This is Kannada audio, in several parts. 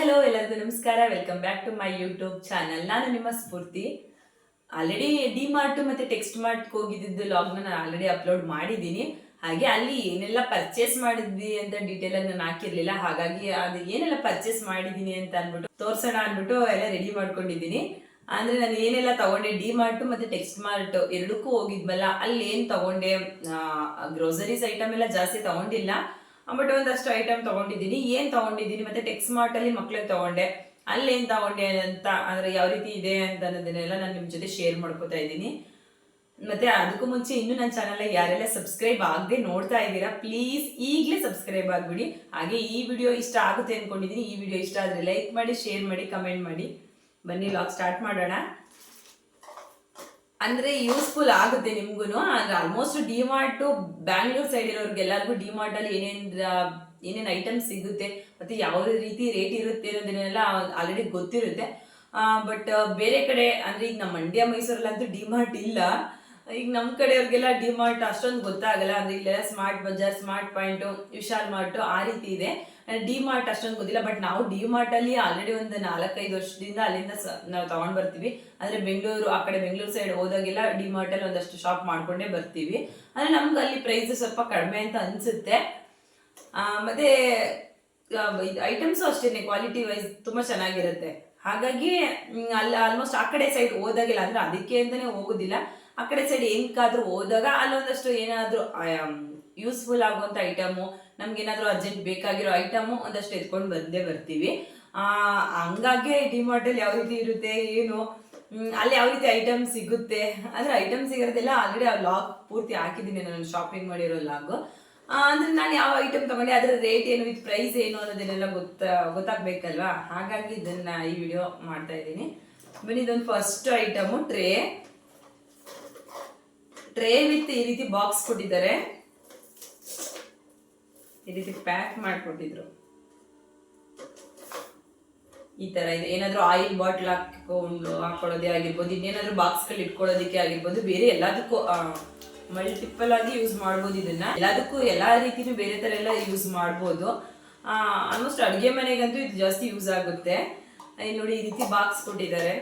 ಹಲೋ, ಎಲ್ಲರಿಗೂ ನಮಸ್ಕಾರ. Welcome back to my YouTube channel ನಾನು ನಿಮ್ಮ ಸ್ಫೂರ್ತಿ. ಆಲ್ರೆಡಿ ಡಿ ಮಾರ್ಟ್ ಮತ್ತೆ ಟೆಕ್ಸ್ಟ್ ಮಾರ್ಟ್ ಹೋಗಿದ್ದು ಲಾಗ್ನ ನಾನು ಆಲ್ರೆಡಿ ಅಪ್ಲೋಡ್ ಮಾಡಿದ್ದೀನಿ. ಹಾಗೆ ಅಲ್ಲಿ ಏನೆಲ್ಲ ಪರ್ಚೇಸ್ ಮಾಡಿದ್ವಿ ಅಂತ ಡೀಟೇಲ್ ಆಗಿ ನಾನು ಹಾಕಿರ್ಲಿಲ್ಲ. ಹಾಗಾಗಿ ಅದು ಏನೆಲ್ಲ ಪರ್ಚೇಸ್ ಮಾಡಿದ್ದೀನಿ ಅಂತ ಅನ್ಬಿಟ್ಟು ತೋರ್ಸೋಣ ಅನ್ಬಿಟ್ಟು ಎಲ್ಲ ರೆಡಿ ಮಾಡ್ಕೊಂಡಿದ್ದೀನಿ. ಅಂದ್ರೆ ನಾನು ಏನೆಲ್ಲ ತಗೊಂಡೆ ಡಿ ಮಾರ್ಟ್ ಮತ್ತೆ ಟೆಕ್ಸ್ಟ್ ಮಾರ್ಟ್ ಎರಡಕ್ಕೂ ಹೋಗಿದ್ವಲ್ಲ ಅಲ್ಲಿ ಏನು ತಗೊಂಡೆ ಗ್ರೋಸರೀಸ್ ಐಟಮ್ ಎಲ್ಲ ಜಾಸ್ತಿ ತಗೊಂಡಿಲ್ಲ. ಬಟ್ ಒಂದಷ್ಟು ಐಟಮ್ ತಗೊಂಡಿದ್ದೀನಿ. ಏನ್ ತಗೊಂಡಿದ್ದೀನಿ ಮತ್ತೆ ಟೆಕ್ಸ್ ಮಾರ್ಟ್ ಅಲ್ಲಿ ಮಕ್ಳಿಗೆ ತಗೊಂಡೆ. ಅಂತ ಅಂದ್ರೆ ಯಾವ ರೀತಿ ಇದೆ ಅಂತ ಅನ್ನೋದನ್ನೆಲ್ಲ ನಾನು ನಿಮ್ ಜೊತೆ ಶೇರ್ ಮಾಡ್ಕೋತಾ ಇದ್ದೀನಿ. ಮತ್ತೆ ಅದಕ್ಕೂ ಮುಂಚೆ ಇನ್ನು ನನ್ನ ಚಾನಲ್ ಯಾರೆಲ್ಲ ಸಬ್ಸ್ಕ್ರೈಬ್ ಆಗದೆ ನೋಡ್ತಾ ಇದ್ದೀರಾ ಪ್ಲೀಸ್ ಈಗಲೇ ಸಬ್ಸ್ಕ್ರೈಬ್ ಆಗ್ಬಿಡಿ. ಹಾಗೆ ಈ ವಿಡಿಯೋ ಇಷ್ಟ ಆಗುತ್ತೆ ಅನ್ಕೊಂಡಿದ್ದೀನಿ. ಈ ವಿಡಿಯೋ ಇಷ್ಟ ಆದ್ರೆ ಲೈಕ್ ಮಾಡಿ ಶೇರ್ ಮಾಡಿ ಕಮೆಂಟ್ ಮಾಡಿ. ಬನ್ನಿ ಲಾಗ್ ಸ್ಟಾರ್ಟ್ ಮಾಡೋಣ. ಅಂದ್ರೆ ಯೂಸ್ಫುಲ್ ಆಗುತ್ತೆ ನಿಮ್ಗೂ ಅಂದ್ರೆ ಆಲ್ಮೋಸ್ಟ್ ಡಿಮಾರ್ಟ್ ಬ್ಯಾಂಗ್ಳೂರ್ ಸೈಡ್ ಇರೋರ್ಗೆಲ್ಲರಿಗೂ ಡಿಮಾರ್ಟ್ ಅಲ್ಲಿ ಏನೇನು ಏನೇನ್ ಐಟಮ್ ಸಿಗುತ್ತೆ, ಮತ್ತೆ ಯಾವ ರೀತಿ ರೇಟ್ ಇರುತ್ತೆ ಅನ್ನೋದನ್ನೆಲ್ಲ ಆಲ್ರೆಡಿ ಗೊತ್ತಿರುತ್ತೆ. ಬಟ್ ಬೇರೆ ಕಡೆ ಅಂದ್ರೆ ಈಗ ನಮ್ಮ ಮಂಡ್ಯ ಮೈಸೂರಲ್ಲಂತೂ ಡಿಮಾರ್ಟ್ ಇಲ್ಲ. ಈಗ ನಮ್ಮ ಕಡೆಯವ್ರಿಗೆಲ್ಲ ಡಿಮಾರ್ಟ್ ಅಷ್ಟೊಂದು ಗೊತ್ತಾಗಲ್ಲ. ಅಂದ್ರೆ ಇಲ್ಲೆಲ್ಲ Smart Bazaar Smart Point Vishal Mart ಆ ರೀತಿ ಇದೆ. ಡಿ ಮಾರ್ಟ್ ಅಷ್ಟೊಂದು ಗೊತ್ತಿಲ್ಲ ಬಟ್ ನಾವು ಡಿ ಮಾರ್ಟ್ ಅಲ್ಲಿ ಆಲ್ರೆಡಿ ಒಂದು ನಾಲ್ಕೈದು ವರ್ಷದಿಂದ ಅಲ್ಲಿಂದ ನಾವು ತಗೊಂಡ್ ಬರ್ತೀವಿ. ಅಂದ್ರೆ ಬೆಂಗಳೂರು, ಆ ಕಡೆ ಬೆಂಗಳೂರು ಸೈಡ್ ಹೋದಾಗೆಲ್ಲ ಡಿ ಮಾರ್ಟ್ ಅಲ್ಲಿ ಒಂದಷ್ಟು ಶಾಪ್ ಮಾಡ್ಕೊಂಡೇ ಬರ್ತೀವಿ. ಅಂದ್ರೆ ನಮ್ಗೆ ಅಲ್ಲಿ ಪ್ರೈಸ್ ಸ್ವಲ್ಪ ಕಡಿಮೆ ಅಂತ ಅನ್ಸುತ್ತೆ. ಮತ್ತೆ ಐಟಮ್ಸು ಅಷ್ಟೇನೆ ಕ್ವಾಲಿಟಿ ವೈಸ್ ತುಂಬಾ ಚೆನ್ನಾಗಿರುತ್ತೆ. ಹಾಗಾಗಿ ಅಲ್ಲಿ ಆಲ್ಮೋಸ್ಟ್ ಆ ಕಡೆ ಸೈಡ್ ಹೋದಾಗಿಲ್ಲ, ಅಂದ್ರೆ ಅದಕ್ಕೆ ಅಂತಾನೆ ಹೋಗೋದಿಲ್ಲ. ಆ ಕಡೆ ಸೈಡ್ ಹೆಂಗಾದ್ರೂ ಹೋದಾಗ ಅಲ್ಲೊಂದಷ್ಟು ಏನಾದ್ರೂ ಯೂಸ್ಫುಲ್ ಆಗುವಂಥ ಐಟಮು ನಮ್ಗೆ ಏನಾದರೂ ಅರ್ಜೆಂಟ್ ಬೇಕಾಗಿರೋ ಐಟಮು ಒಂದಷ್ಟು ಎತ್ಕೊಂಡು ಬಂದೇ ಬರ್ತೀವಿ. ಹಂಗಾಗಿ ಡಿಮಾರ್ಟ್ ಅಲ್ಲಿ ಯಾವ ರೀತಿ ಇರುತ್ತೆ, ಏನು? ಅಲ್ಲಿ ಯಾವ ರೀತಿ ಐಟಮ್ ಸಿಗುತ್ತೆ? ಅಂದರೆ ಐಟಮ್ ಸಿಗೋದೆಲ್ಲ ಆಲ್ರೆಡಿ ಆ ಲಾಗ್ ಪೂರ್ತಿ ಹಾಕಿದ್ದೀನಿ ನಾನು ಶಾಪಿಂಗ್ ಮಾಡಿರೋ ಲಾಗ್ ಅಂದ್ರೆ ನಾನು ಯಾವ ಐಟಮ್ ತಗೊಂಡೆ, ಅದರ ರೇಟ್ ಏನು ವಿತ್ ಪ್ರೈಸ್ ಏನು ಅನ್ನೋದನ್ನೆಲ್ಲ ಗೊತ್ತ, ಗೊತ್ತಾಗ್ಬೇಕಲ್ವಾ? ಹಾಗಾಗಿ ಇದನ್ನು ಈ ವಿಡಿಯೋ ಮಾಡ್ತಾ ಇದ್ದೀನಿ. ಬನ್ನಿ, ಇದೊಂದು first item tray tray with ಈ ರೀತಿ ಬಾಕ್ಸ್ ಕೊಟ್ಟಿದ್ದಾರೆ. ರೀತಿ ಪ್ಯಾಕ್ ಮಾಡಿಕೊಟ್ಟಿದ್ರು. ಈ ತರ ಇದೆ. ಏನಾದರೂ ಆಯಿಲ್ ಬಾಟ್ಲ್ ಹಾಕೊಂಡು ಹಾಕೊಳ್ಳೋದೇ ಆಗಿರ್ಬೋದು, ಇನ್ನೇನಾದರೂ ಬಾಕ್ಸ್ಗಳು ಇಟ್ಕೊಳ್ಳೋದಕ್ಕೆ ಆಗಿರ್ಬೋದು, ಬೇರೆ ಎಲ್ಲದಕ್ಕೂ ಮಲ್ಟಿಪಲ್ ಆಗಿ ಯೂಸ್ ಮಾಡ್ಬೋದು ಇದನ್ನ. ಎಲ್ಲದಕ್ಕೂ ಎಲ್ಲಾ ರೀತಿನೂ ಬೇರೆ ತರ ಎಲ್ಲ ಯೂಸ್ ಮಾಡ್ಬೋದು. ಆಲ್ಮೋಸ್ಟ್ ಅಡುಗೆ ಮನೆಗಂತೂ ಇದು ಜಾಸ್ತಿ ಯೂಸ್ ಆಗುತ್ತೆ. ನೋಡಿ ಈ ರೀತಿ ಬಾಕ್ಸ್ ಕೊಟ್ಟಿದ್ದಾರೆ.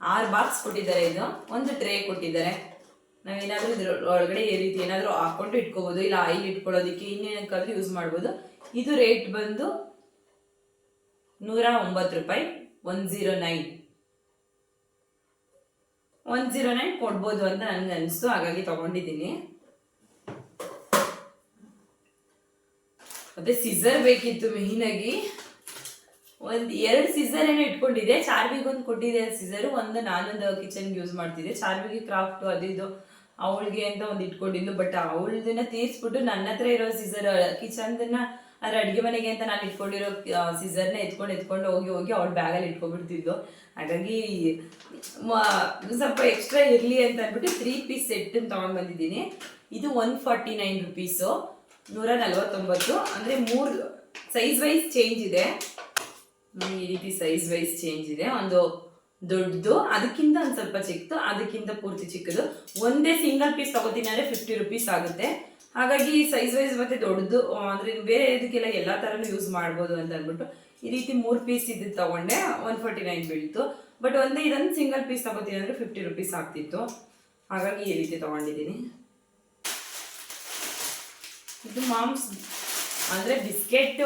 ಆರು ಬಾಕ್ಸ್ ಕೊಟ್ಟಿದ್ದಾರೆ ಇದು. ಒಂದು ಟ್ರೇ ಕೊಟ್ಟಿದ್ದಾರೆ. ನಾವೇನಾದ್ರೂ ಇದ್ರ ಒಳಗಡೆ ಈ ರೀತಿ ಏನಾದರೂ ಹಾಕೊಂಡು ಇಟ್ಕೋಬೋದು, ಇಲ್ಲ ಆಯಿಲ್ ಇಟ್ಕೊಳ್ಳೋದಕ್ಕೆ ಇನ್ನೇನಕ್ಕಾದ್ರೂ ಯೂಸ್ ಮಾಡ್ಬೋದು. ಇದು ರೇಟ್ ಬಂದು ನೂರ ಒಂಬತ್ತು ರೂಪಾಯಿ one zero nine one zero nine ಕೊಡ್ಬೋದು ಅಂತ ನನಗೆ ಅನಿಸ್ತು, ಹಾಗಾಗಿ ತಗೊಂಡಿದ್ದೀನಿ. ಮತ್ತೆ ಸಿಸರ್ ಬೇಕಿತ್ತು ಮೇನ್ ಆಗಿ ಒಂದ್ ಎರಡು ಸಿಸರ್ ಏನೋ ಇಟ್ಕೊಂಡಿದೆ ಚಾರ್ವಿಗೊಂದು ಕೊಟ್ಟಿದೆ ಸಿಸರು ಒಂದು ನಾನೊಂದು ಕಿಚನ್ಗೆ ಯೂಸ್ ಮಾಡ್ತಿದ್ದೆ. ಚಾರ್ವಿಗೆ ಕ್ರಾಫ್ಟ್ ಅದು ಅವಳಿಗೆ ಅಂತ ಒಂದು ಇಟ್ಕೊಂಡಿದ್ಲು. ಬಟ್ ಅವಳದನ್ನ ತೀರ್ಸ್ಬಿಟ್ಟು ನನ್ನ ಹತ್ರ ಇರೋ ಸಿಸರ್ ಕಿಚನ್ದನ್ನ ಅದ್ರ ಅಡುಗೆ ಮನೆಗೆ ಅಂತ ನಾನು ಇಟ್ಕೊಂಡಿರೋ ಸೀಸರ್ನ ಎತ್ಕೊಂಡು ಎತ್ಕೊಂಡು ಹೋಗಿ ಹೋಗಿ ಅವಳ ಬ್ಯಾಗಲ್ಲಿ ಇಟ್ಕೊಂಡ್ಬಿಡ್ತಿದ್ದು ಹಾಗಾಗಿ ಸ್ವಲ್ಪ ಎಕ್ಸ್ಟ್ರಾ ಇರಲಿ ಅಂತ ಅಂದ್ಬಿಟ್ಟು ತ್ರೀ ಪೀಸ್ ಸೆಟ್ ತಗೊಂಡ್ ಬಂದಿದ್ದೀನಿ. ಇದು ಒನ್ ಫಾರ್ಟಿ ನೈನ್ ರುಪೀಸು ನೂರ ನಲ್ವತ್ತೊಂಬತ್ತು. ಅಂದರೆ ಮೂರು ಸೈಜ್ ವೈಸ್ ಚೇಂಜ್ ಇದೆ. ಈ ರೀತಿ ಸೈಜ್ ವೈಸ್ ಚೇಂಜ್ ಇದೆ. ಒಂದು ದೊಡ್ಡದು, ಅದಕ್ಕಿಂತ ಒಂದು ಸ್ವಲ್ಪ ಚಿಕ್ಕದು, ಅದಕ್ಕಿಂತ ಪೂರ್ತಿ ಚಿಕ್ಕದು. ಒಂದೇ ಸಿಂಗಲ್ ಪೀಸ್ ತಗೋತೀನಿ ಅಂದರೆ ಫಿಫ್ಟಿ ರುಪೀಸ್ ಆಗುತ್ತೆ. ಹಾಗಾಗಿ ಸೈಜ್ ವೈಸ್ ಮತ್ತೆ ದೊಡ್ಡದು ಅಂದರೆ ಬೇರೆ ಇದಕ್ಕೆಲ್ಲ ಎಲ್ಲಾ ಥರನೂ ಯೂಸ್ ಮಾಡ್ಬೋದು ಅಂತ ಅಂದ್ಬಿಟ್ಟು ಈ ರೀತಿ ಮೂರು ಪೀಸ್ ಇದ್ದು ತಗೊಂಡೆ ಒನ್ ಫಾರ್ಟಿ ನೈನ್ ಬೀಳ್ತು. ಬಟ್ ಒಂದೇ ಇದನ್ನು ಸಿಂಗಲ್ ಪೀಸ್ ತಗೋತೀನಿ ಅಂದ್ರೆ ಫಿಫ್ಟಿ ರುಪೀಸ್ ಆಗ್ತಿತ್ತು. ಹಾಗಾಗಿ ಈ ರೀತಿ ತೊಗೊಂಡಿದ್ದೀನಿ. ಇದು ಮಾಂಸ್ ಅಂದ್ರೆ ಬಿಸ್ಕೆಟ್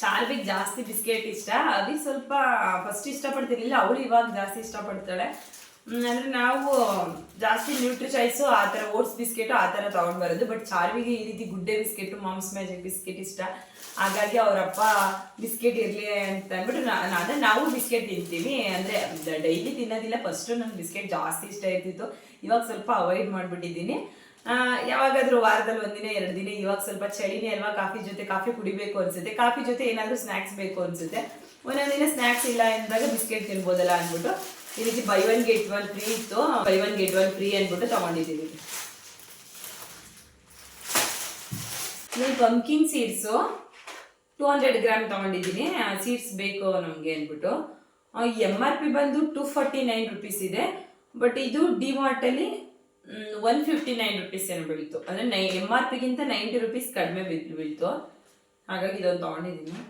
ಚಾರ್ವಿಗೆ ಜಾಸ್ತಿ ಬಿಸ್ಕೆಟ್ ಇಷ್ಟ. ಅದು ಸ್ವಲ್ಪ ಫಸ್ಟ್ ಇಷ್ಟಪಡ್ತಿರ್ಲಿಲ್ಲ ಅವಳು ಇವಾಗ ಜಾಸ್ತಿ ಇಷ್ಟಪಡ್ತಾಳೆ ಅಂದರೆ ನಾವು ಜಾಸ್ತಿ ನ್ಯೂಟ್ರಿ ಚಾಯ್ಸು ಆ ಥರ ಓಟ್ಸ್ ಬಿಸ್ಕೆಟು ಆ ಥರ ತಗೊಂಡ್ ಬರೋದು ಬಟ್ ಚಾರ್ವಿಗೆ ಈ ರೀತಿ ಗುಡ್ಡೆ ಬಿಸ್ಕೆಟು ಮಾಮ್ಸ್ ಮ್ಯಾಜಿಕ್ ಬಿಸ್ಕೆಟ್ ಇಷ್ಟ. ಹಾಗಾಗಿ ಅವರಪ್ಪ ಬಿಸ್ಕೆಟ್ ಇರಲಿ ಅಂತ ಅಂದ್ಬಿಟ್ಟು ಅಂದ್ರೆ ನಾವು ಬಿಸ್ಕೆಟ್ ತಿಂತೀವಿ. ಅಂದ್ರೆ ಡೈಲಿ ತಿನ್ನೋದಿಲ್ಲ ಫಸ್ಟು ನಂಗೆ ಬಿಸ್ಕೆಟ್ ಜಾಸ್ತಿ ಇಷ್ಟ ಇರ್ತಿತ್ತು. ಇವಾಗ ಸ್ವಲ್ಪ ಅವಾಯ್ಡ್ ಮಾಡಿಬಿಟ್ಟಿದ್ದೀನಿ. ಯಾವಾಗಾದ್ರೂ ವಾರದಲ್ಲಿ ಒಂದಿನ, ಎರಡು ದಿನ, ಇವಾಗ ಸ್ವಲ್ಪ ಚಳಿನೇ ಅಲ್ವಾ, ಕಾಫಿ ಜೊತೆ ಕಾಫಿ ಕುಡಿಬೇಕು ಅನ್ಸುತ್ತೆ. ಕಾಫಿ ಜೊತೆ ಏನಾದರೂ ಸ್ನ್ಯಾಕ್ಸ್ ಬೇಕು ಅನ್ಸುತ್ತೆ. ದಿನ ಸ್ನ್ಯಾಕ್ಸ್ ಇಲ್ಲ ಅಂದಾಗ ಬಿಸ್ಕೆಟ್ ತಿನ್ಬೋದಲ್ಲ ಅಂದ್ಬಿಟ್ಟು, ಈ ರೀತಿ buy one get one free ಇತ್ತು. Buy one get one free ಅಂದ್ಬಿಟ್ಟು ತಗೊಂಡಿದ್ದೀವಿ. ಈ pumpkin seeds two hundred gram ತಗೊಂಡಿದ್ದೀನಿ. ಸೀಡ್ಸ್ ಬೇಕು ನಮಗೆ ಅಂದ್ಬಿಟ್ಟು. ಎಂ ಆರ್ ಪಿ ಬಂದು ಟೂ ಫಾರ್ಟಿ ನೈನ್ ರುಪೀಸ್ ಇದೆ. ಬಟ್ ಇದು ಡಿ ಮಾರ್ಟಲ್ಲಿ ಒನ್ ಫಿಫ್ಟಿ ನೈನ್ ರುಪೀಸ್ ಏನೋ ಬೀಳ್ತು. ಅಂದರೆ ನೈ ಎಂ ಆರ್ ಪಿಗಿಂತ ನೈಂಟಿ ರುಪೀಸ್ ಕಡಿಮೆ ಬಿದ್ದು ಬೀಳ್ತು. ಹಾಗಾಗಿ ಇದೊಂದು ತೊಗೊಂಡಿದ್ದೀನಿ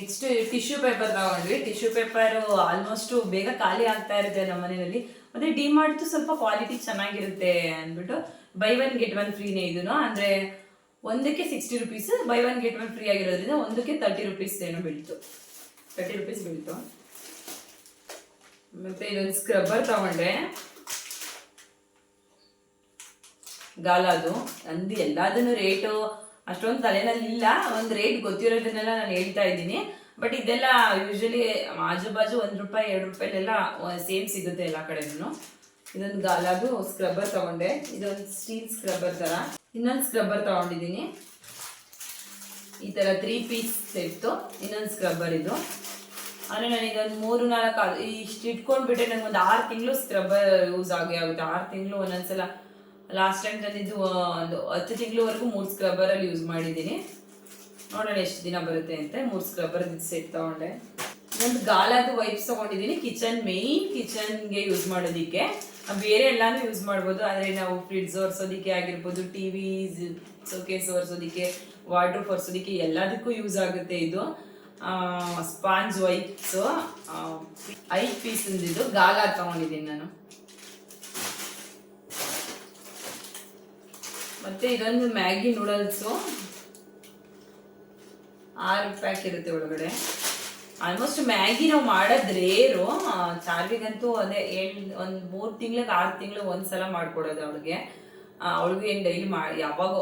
ನೆಕ್ಸ್ಟ್ ಟಿಶ್ಯೂ ಪೇಪರ್ ತಗೊಂಡ್ವಿ. ಟಿಶ್ಯೂ ಪೇಪರು ಆಲ್ಮೋಸ್ಟ್ ಬೇಗ ಖಾಲಿ ಆಗ್ತಾ ಇರುತ್ತೆ ನಮ್ಮ ಮನೆಯಲ್ಲಿ. ಮತ್ತೆ ಡಿ ಮಾಡ್ತು ಸ್ವಲ್ಪ ಕ್ವಾಲಿಟಿ ಚೆನ್ನಾಗಿರುತ್ತೆ ಅಂದ್ಬಿಟ್ಟು ಬೈ ಒನ್ ಗೆಟ್ ಒನ್ ಫ್ರೀನೇ ಇದನ್ನು ಅಂದ್ರೆ ಒಂದಕ್ಕೆ sixty rupees buy one get one free ಆಗಿರೋದ್ರಿಂದ ಒಂದಕ್ಕೆ ತರ್ಟಿ ರುಪೀಸ್ ಏನೋ ಬೀಳ್ತು. Thirty rupees ಬೀಳ್ತು. ಮತ್ತೆ ಇದೊಂದು ಸ್ಕ್ರಬ್ಬರ್ ತಗೊಂಡೆ. ಗಾಲಾದು ಅಂದು. ಎಲ್ಲದನ್ನು ರೇಟು ಅಷ್ಟೊಂದು ತಲೆನಲ್ಲಿ ಇಲ್ಲ. ಒಂದು ರೇಟ್ ಗೊತ್ತಿರೋದನ್ನೆಲ್ಲ ನಾನು ಹೇಳ್ತಾ ಇದ್ದೀನಿ. ಬಟ್ ಇದೆಲ್ಲ ಯೂಶಲಿ ಆಜು ಬಾಜು ಒಂದು ರೂಪಾಯಿ, ಎರಡು ರೂಪಾಯಿಲೆಲ್ಲ ಸೇಮ್ ಸಿಗುತ್ತೆ ಎಲ್ಲ ಕಡೆನೂ. ಇದೊಂದು ಗಾಲಾದು ಸ್ಕ್ರಬ್ಬರ್ ತಗೊಂಡೆ. ಇದೊಂದು ಸ್ಟೀಲ್ ಸ್ಕ್ರಬ್ಬರ್ ತರ. ಇನ್ನೊಂದು ಸ್ಕ್ರಬ್ಬರ್ ತಗೊಂಡಿದ್ದೀನಿ. ಈ ತರ ತ್ರೀ ಪೀಸ್ ಇತ್ತು ಇನ್ನೊಂದು ಸ್ಕ್ರಬ್ಬರ್ ಇದು. ಅಂದ್ರೆ ಒಂದು ಮೂರು, ನಾಲ್ಕು ಇಷ್ಟು ಇಟ್ಕೊಂಡ್ಬಿಟ್ಟೆ ನನಗೆ ಒಂದು ಆರು ತಿಂಗಳು ಸ್ಕ್ರಬ್ಬರ್ ಯೂಸ್ ಆಗೇ ಆಗುತ್ತೆ. ಆರು ತಿಂಗಳು ಒಂದೊಂದ್ಸಲ ಲಾಸ್ಟ್ ಟೈಮ್ ತಂದಿದ್ದು ಒಂದು ಹತ್ತು ತಿಂಗಳವರೆಗೂ ಮೂರು ಸ್ಕ್ರಬ್ಬರಲ್ಲಿ ಯೂಸ್ ಮಾಡಿದ್ದೀನಿ. ನೋಡೋಣ ಎಷ್ಟು ದಿನ ಬರುತ್ತೆ ಅಂತ. ಮೂರು ಸ್ಕ್ರಬ್ಬರ್ ಸೆಟ್ ತಗೊಂಡೆ. ಒಂದು ಗಾಲದ್ದು ವೈಪ್ಸ್ ತಗೊಂಡಿದ್ದೀನಿ. ಕಿಚನ್ ಮೇಯ್ನ್ ಕಿಚನ್ಗೆ ಯೂಸ್ ಮಾಡೋದಕ್ಕೆ. ಬೇರೆ ಎಲ್ಲಾನು ಯೂಸ್ ಮಾಡ್ಬೋದು. ಆದರೆ ನಾವು ಫ್ರಿಡ್ಜ್ ಒರೆಸೋದಕ್ಕೆ ಆಗಿರ್ಬೋದು ಟಿವಿ ಸೋಕೇಸ್ ಒರೆಸೋದಕ್ಕೆ ವಾರ್ಡ್ರೂಫ್ ಒರೆಸೋದಕ್ಕೆ ಎಲ್ಲದಕ್ಕೂ ಯೂಸ್ ಆಗುತ್ತೆ ಇದು. ಸ್ಪಾಂಜ್ ವೈಪ್ಸ್ ಐದು ಇದು ಗಾಲ ತಗೊಂಡಿದ್ದೀನಿ ನಾನು. ಮತ್ತೆ ಇದೊಂದು ಮ್ಯಾಗಿ ನೂಡಲ್ಸು. ಆರು ಪ್ಯಾಕ್ ಇರುತ್ತೆ ಒಳಗಡೆ. ಆಲ್ಮೋಸ್ಟ್ ಮ್ಯಾಗಿ ನಾವು ಮಾಡೋದು ರೇರು. ಚಾರ್ವಿಗಂತೂ ಅದೇ ಏಳು, ಒಂದು ಮೂರು ತಿಂಗ್ಳಿಗೆ ಆರು ತಿಂಗ್ಳಿಗೆ ಒಂದ್ಸಲ ಮಾಡ್ಕೊಡೋದು ಅವಳಿಗೆ. ಅವಳಿಗೂ ಏನು ಡೈಲಿ ಮಾಡಿ ಯಾವಾಗ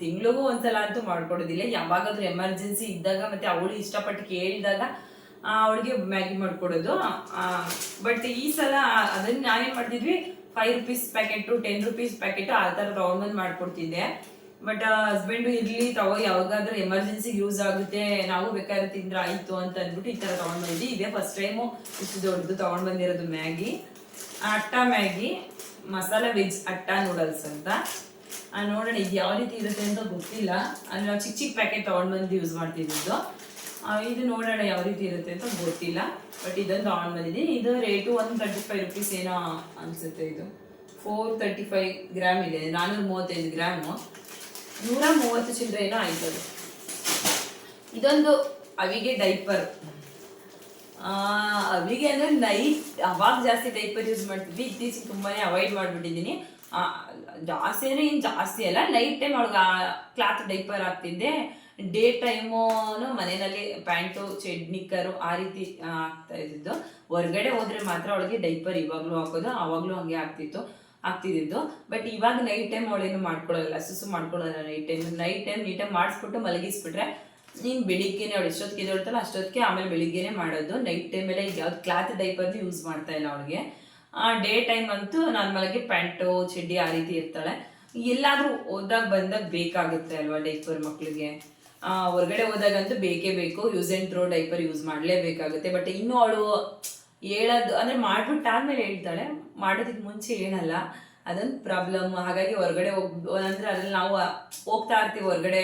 ತಿಂಗಳಿಗೂ ಒಂದ್ಸಲ ಅಂತೂ ಮಾಡ್ಕೊಡೋದಿಲ್ಲ. ಯಾವಾಗಾದ್ರೂ ಎಮರ್ಜೆನ್ಸಿ ಇದ್ದಾಗ ಮತ್ತೆ ಅವಳು ಇಷ್ಟಪಟ್ಟು ಕೇಳಿದಾಗ ಅವಳಿಗೆ ಮ್ಯಾಗಿ ಮಾಡ್ಕೊಡೋದು. ಬಟ್ ಈ ಸಲ ಅದನ್ನ ನಾವೇನ್ ಮಾಡ್ತಿದ್ವಿ? Five rupees packet ten rupees packet ಆ ಥರ ತಗೊಂಡ್ಬಂದು ಮಾಡ್ಕೊಡ್ತಿದ್ದೆ. ಬಟ್ ಹಸ್ಬೆಂಡು ಇರ್ಲಿ ತಗೋ ಯಾವಾಗಾದ್ರೂ ಎಮರ್ಜೆನ್ಸಿಗೆ ಯೂಸ್ ಆಗುತ್ತೆ, ನಾವು ಬೇಕಾದ್ರೆ ತಿಂದ್ರೆ ಆಯ್ತು ಅಂತ ಅಂದ್ಬಿಟ್ಟು ಈ ಥರ ತಗೊಂಡ್ ಬಂದಿದ್ವಿ ಇದೇ ಫಸ್ಟ್ ಟೈಮು ಇಷ್ಟು ದೊಡ್ಡದು ತಗೊಂಡ್ ಬಂದಿರೋದು ಮ್ಯಾಗಿ. ಅಟ್ಟ ಮ್ಯಾಗಿ, ಮಸಾಲೆ ವೆಜ್ ಅಟ್ಟ ನೂಡಲ್ಸ್ ಅಂತ. ನೋಡೋಣ ಇದು ಯಾವ ರೀತಿ ಇರುತ್ತೆ ಅಂತ ಗೊತ್ತಿಲ್ಲ. ಅಂದ್ರೆ ನಾವು ಚಿಕ್ಕ ಚಿಕ್ಕ ಪ್ಯಾಕೆಟ್ ತೊಗೊಂಡು ಬಂದು ಯೂಸ್ ಮಾಡ್ತಿದ್ದು ಇದು ನೋಡೋಣ ಯಾವ ರೀತಿ ಇರುತ್ತೆ ಅಂತ ಗೊತ್ತಿಲ್ಲ. ಬಟ್ ಇದೊಂದು ಆನ್ ಬಂದಿದೆ. ಇದು rate one thirty five rupees ಏನೋ ಅನ್ಸುತ್ತೆ ಇದು. ಫೋರ್ ತರ್ಟಿ ಫೈವ್ ಗ್ರಾಮ್ ಇದೆ. ನಾನ್ನೂರ ಮೂವತ್ತೈದು ಗ್ರಾಮು ನೂರ ಮೂವತ್ತು ಚಿಲ್ಲರೆ ಏನೋ ಆಯ್ತದೆ. ಇದೊಂದು ಅವಿಗೆ ಡೈಪರ್ ಅವಿಗೆ ಅಂದರೆ ನೈಟ್ ಅವಾಗ ಜಾಸ್ತಿ ಡೈಪರ್ ಯೂಸ್ ಮಾಡ್ತಿದ್ವಿ. ಇತ್ತೀಚೆಗೆ ತುಂಬಾನೇ ಅವಾಯ್ಡ್ ಮಾಡಿಬಿಟ್ಟಿದ್ದೀನಿ. ಜಾಸ್ತಿ ಅಂದರೆ ಏನು ಜಾಸ್ತಿ ಅಲ್ಲ. ನೈಟ್ ಟೈಮ್ ಅವಳಿಗೆ ಕ್ಲಾತ್ ಡೈಪರ್ ಹಾಕ್ತಿದ್ದೆ. ಡೇ ಟೈಮು ಮನೆಯಲ್ಲಿ ಪ್ಯಾಂಟು ಚೆಡ್ ನಿಕ್ಕರು ಆ ರೀತಿ ಆಗ್ತಾ ಇದ್ದಿದ್ದು. ಹೊರಗಡೆ ಹೋದ್ರೆ ಮಾತ್ರ ಅವಳಿಗೆ ಡೈಪರ್ ಇವಾಗಲೂ ಹಾಕೋದು ಆವಾಗಲೂ ಹಂಗೆ ಆಗ್ತಿತ್ತು ಆಗ್ತಿದ್ದು ಬಟ್ ಇವಾಗ ನೈಟ್ ಟೈಮ್ ಅವಳೇನು ಮಾಡ್ಕೊಳ್ಳಲ್ಲ ಸುಸು ಮಾಡ್ಕೊಳ್ಳೋಲ್ಲ ನೈಟ್ ಟೈಮ್ ನೈಟ್ ಟೈಮ್ ನೀಟಾಗಿ ಮಾಡಿಸ್ಬಿಟ್ಟು ಮಲಗಿಸ್ಬಿಟ್ರೆ ನೀನು ಬೆಳಿಗ್ಗೆನೆ ಅವಳು ಎಷ್ಟೊತ್ತಿಗೆ ಎದ್ದೇಳ್ತಾಳೆ ಅಷ್ಟೊತ್ತಿಗೆ ಆಮೇಲೆ ಬೆಳಿಗ್ಗೆನೆ ಮಾಡೋದು. ನೈಟ್ ಟೈಮೆಲ್ಲ ಈಗ ಯಾವ್ದು ಕ್ಲಾತ್ ಡೈಪರ್ನು ಯೂಸ್ ಮಾಡ್ತಾ ಇಲ್ಲ ಅವಳಿಗೆ. ಡೇ ಟೈಮ್ ಅಂತೂ ನಾರ್ಮಲಾಗಿ ಪ್ಯಾಂಟು ಚಡ್ಡಿ ಆ ರೀತಿ ಇರ್ತಾಳೆ. ಎಲ್ಲಾದ್ರೂ ಹೋದಾಗ ಬಂದಾಗ ಬೇಕಾಗುತ್ತೆ ಅಲ್ವಾ ಡೈಪರ್ ಮಕ್ಳಿಗೆ? ಆ, ಹೊರ್ಗಡೆ ಹೋದಾಗಂತೂ ಬೇಕೇ ಬೇಕು. Use and throw diaper use ಮಾಡಲೇಬೇಕಾಗುತ್ತೆ. But ಇನ್ನು ಅವಳು ಹೇಳೋದು, ಅಂದರೆ ಮಾಡ್ಬಿಟ್ಟು ಆದ್ಮೇಲೆ ಹೇಳ್ತಾಳೆ. ಮಾಡೋದಕ್ಕೆ ಮುಂಚೆ ಏನಲ್ಲ ಅದೊಂದು ಪ್ರಾಬ್ಲಮ್ ಹಾಗಾಗಿ ಹೊರಗಡೆ ಹೋಗ್, ಅಂದ್ರೆ ಅದ್ರಲ್ಲಿ ನಾವು ಹೋಗ್ತಾ ಇರ್ತೀವಿ ಹೊರಗಡೆ.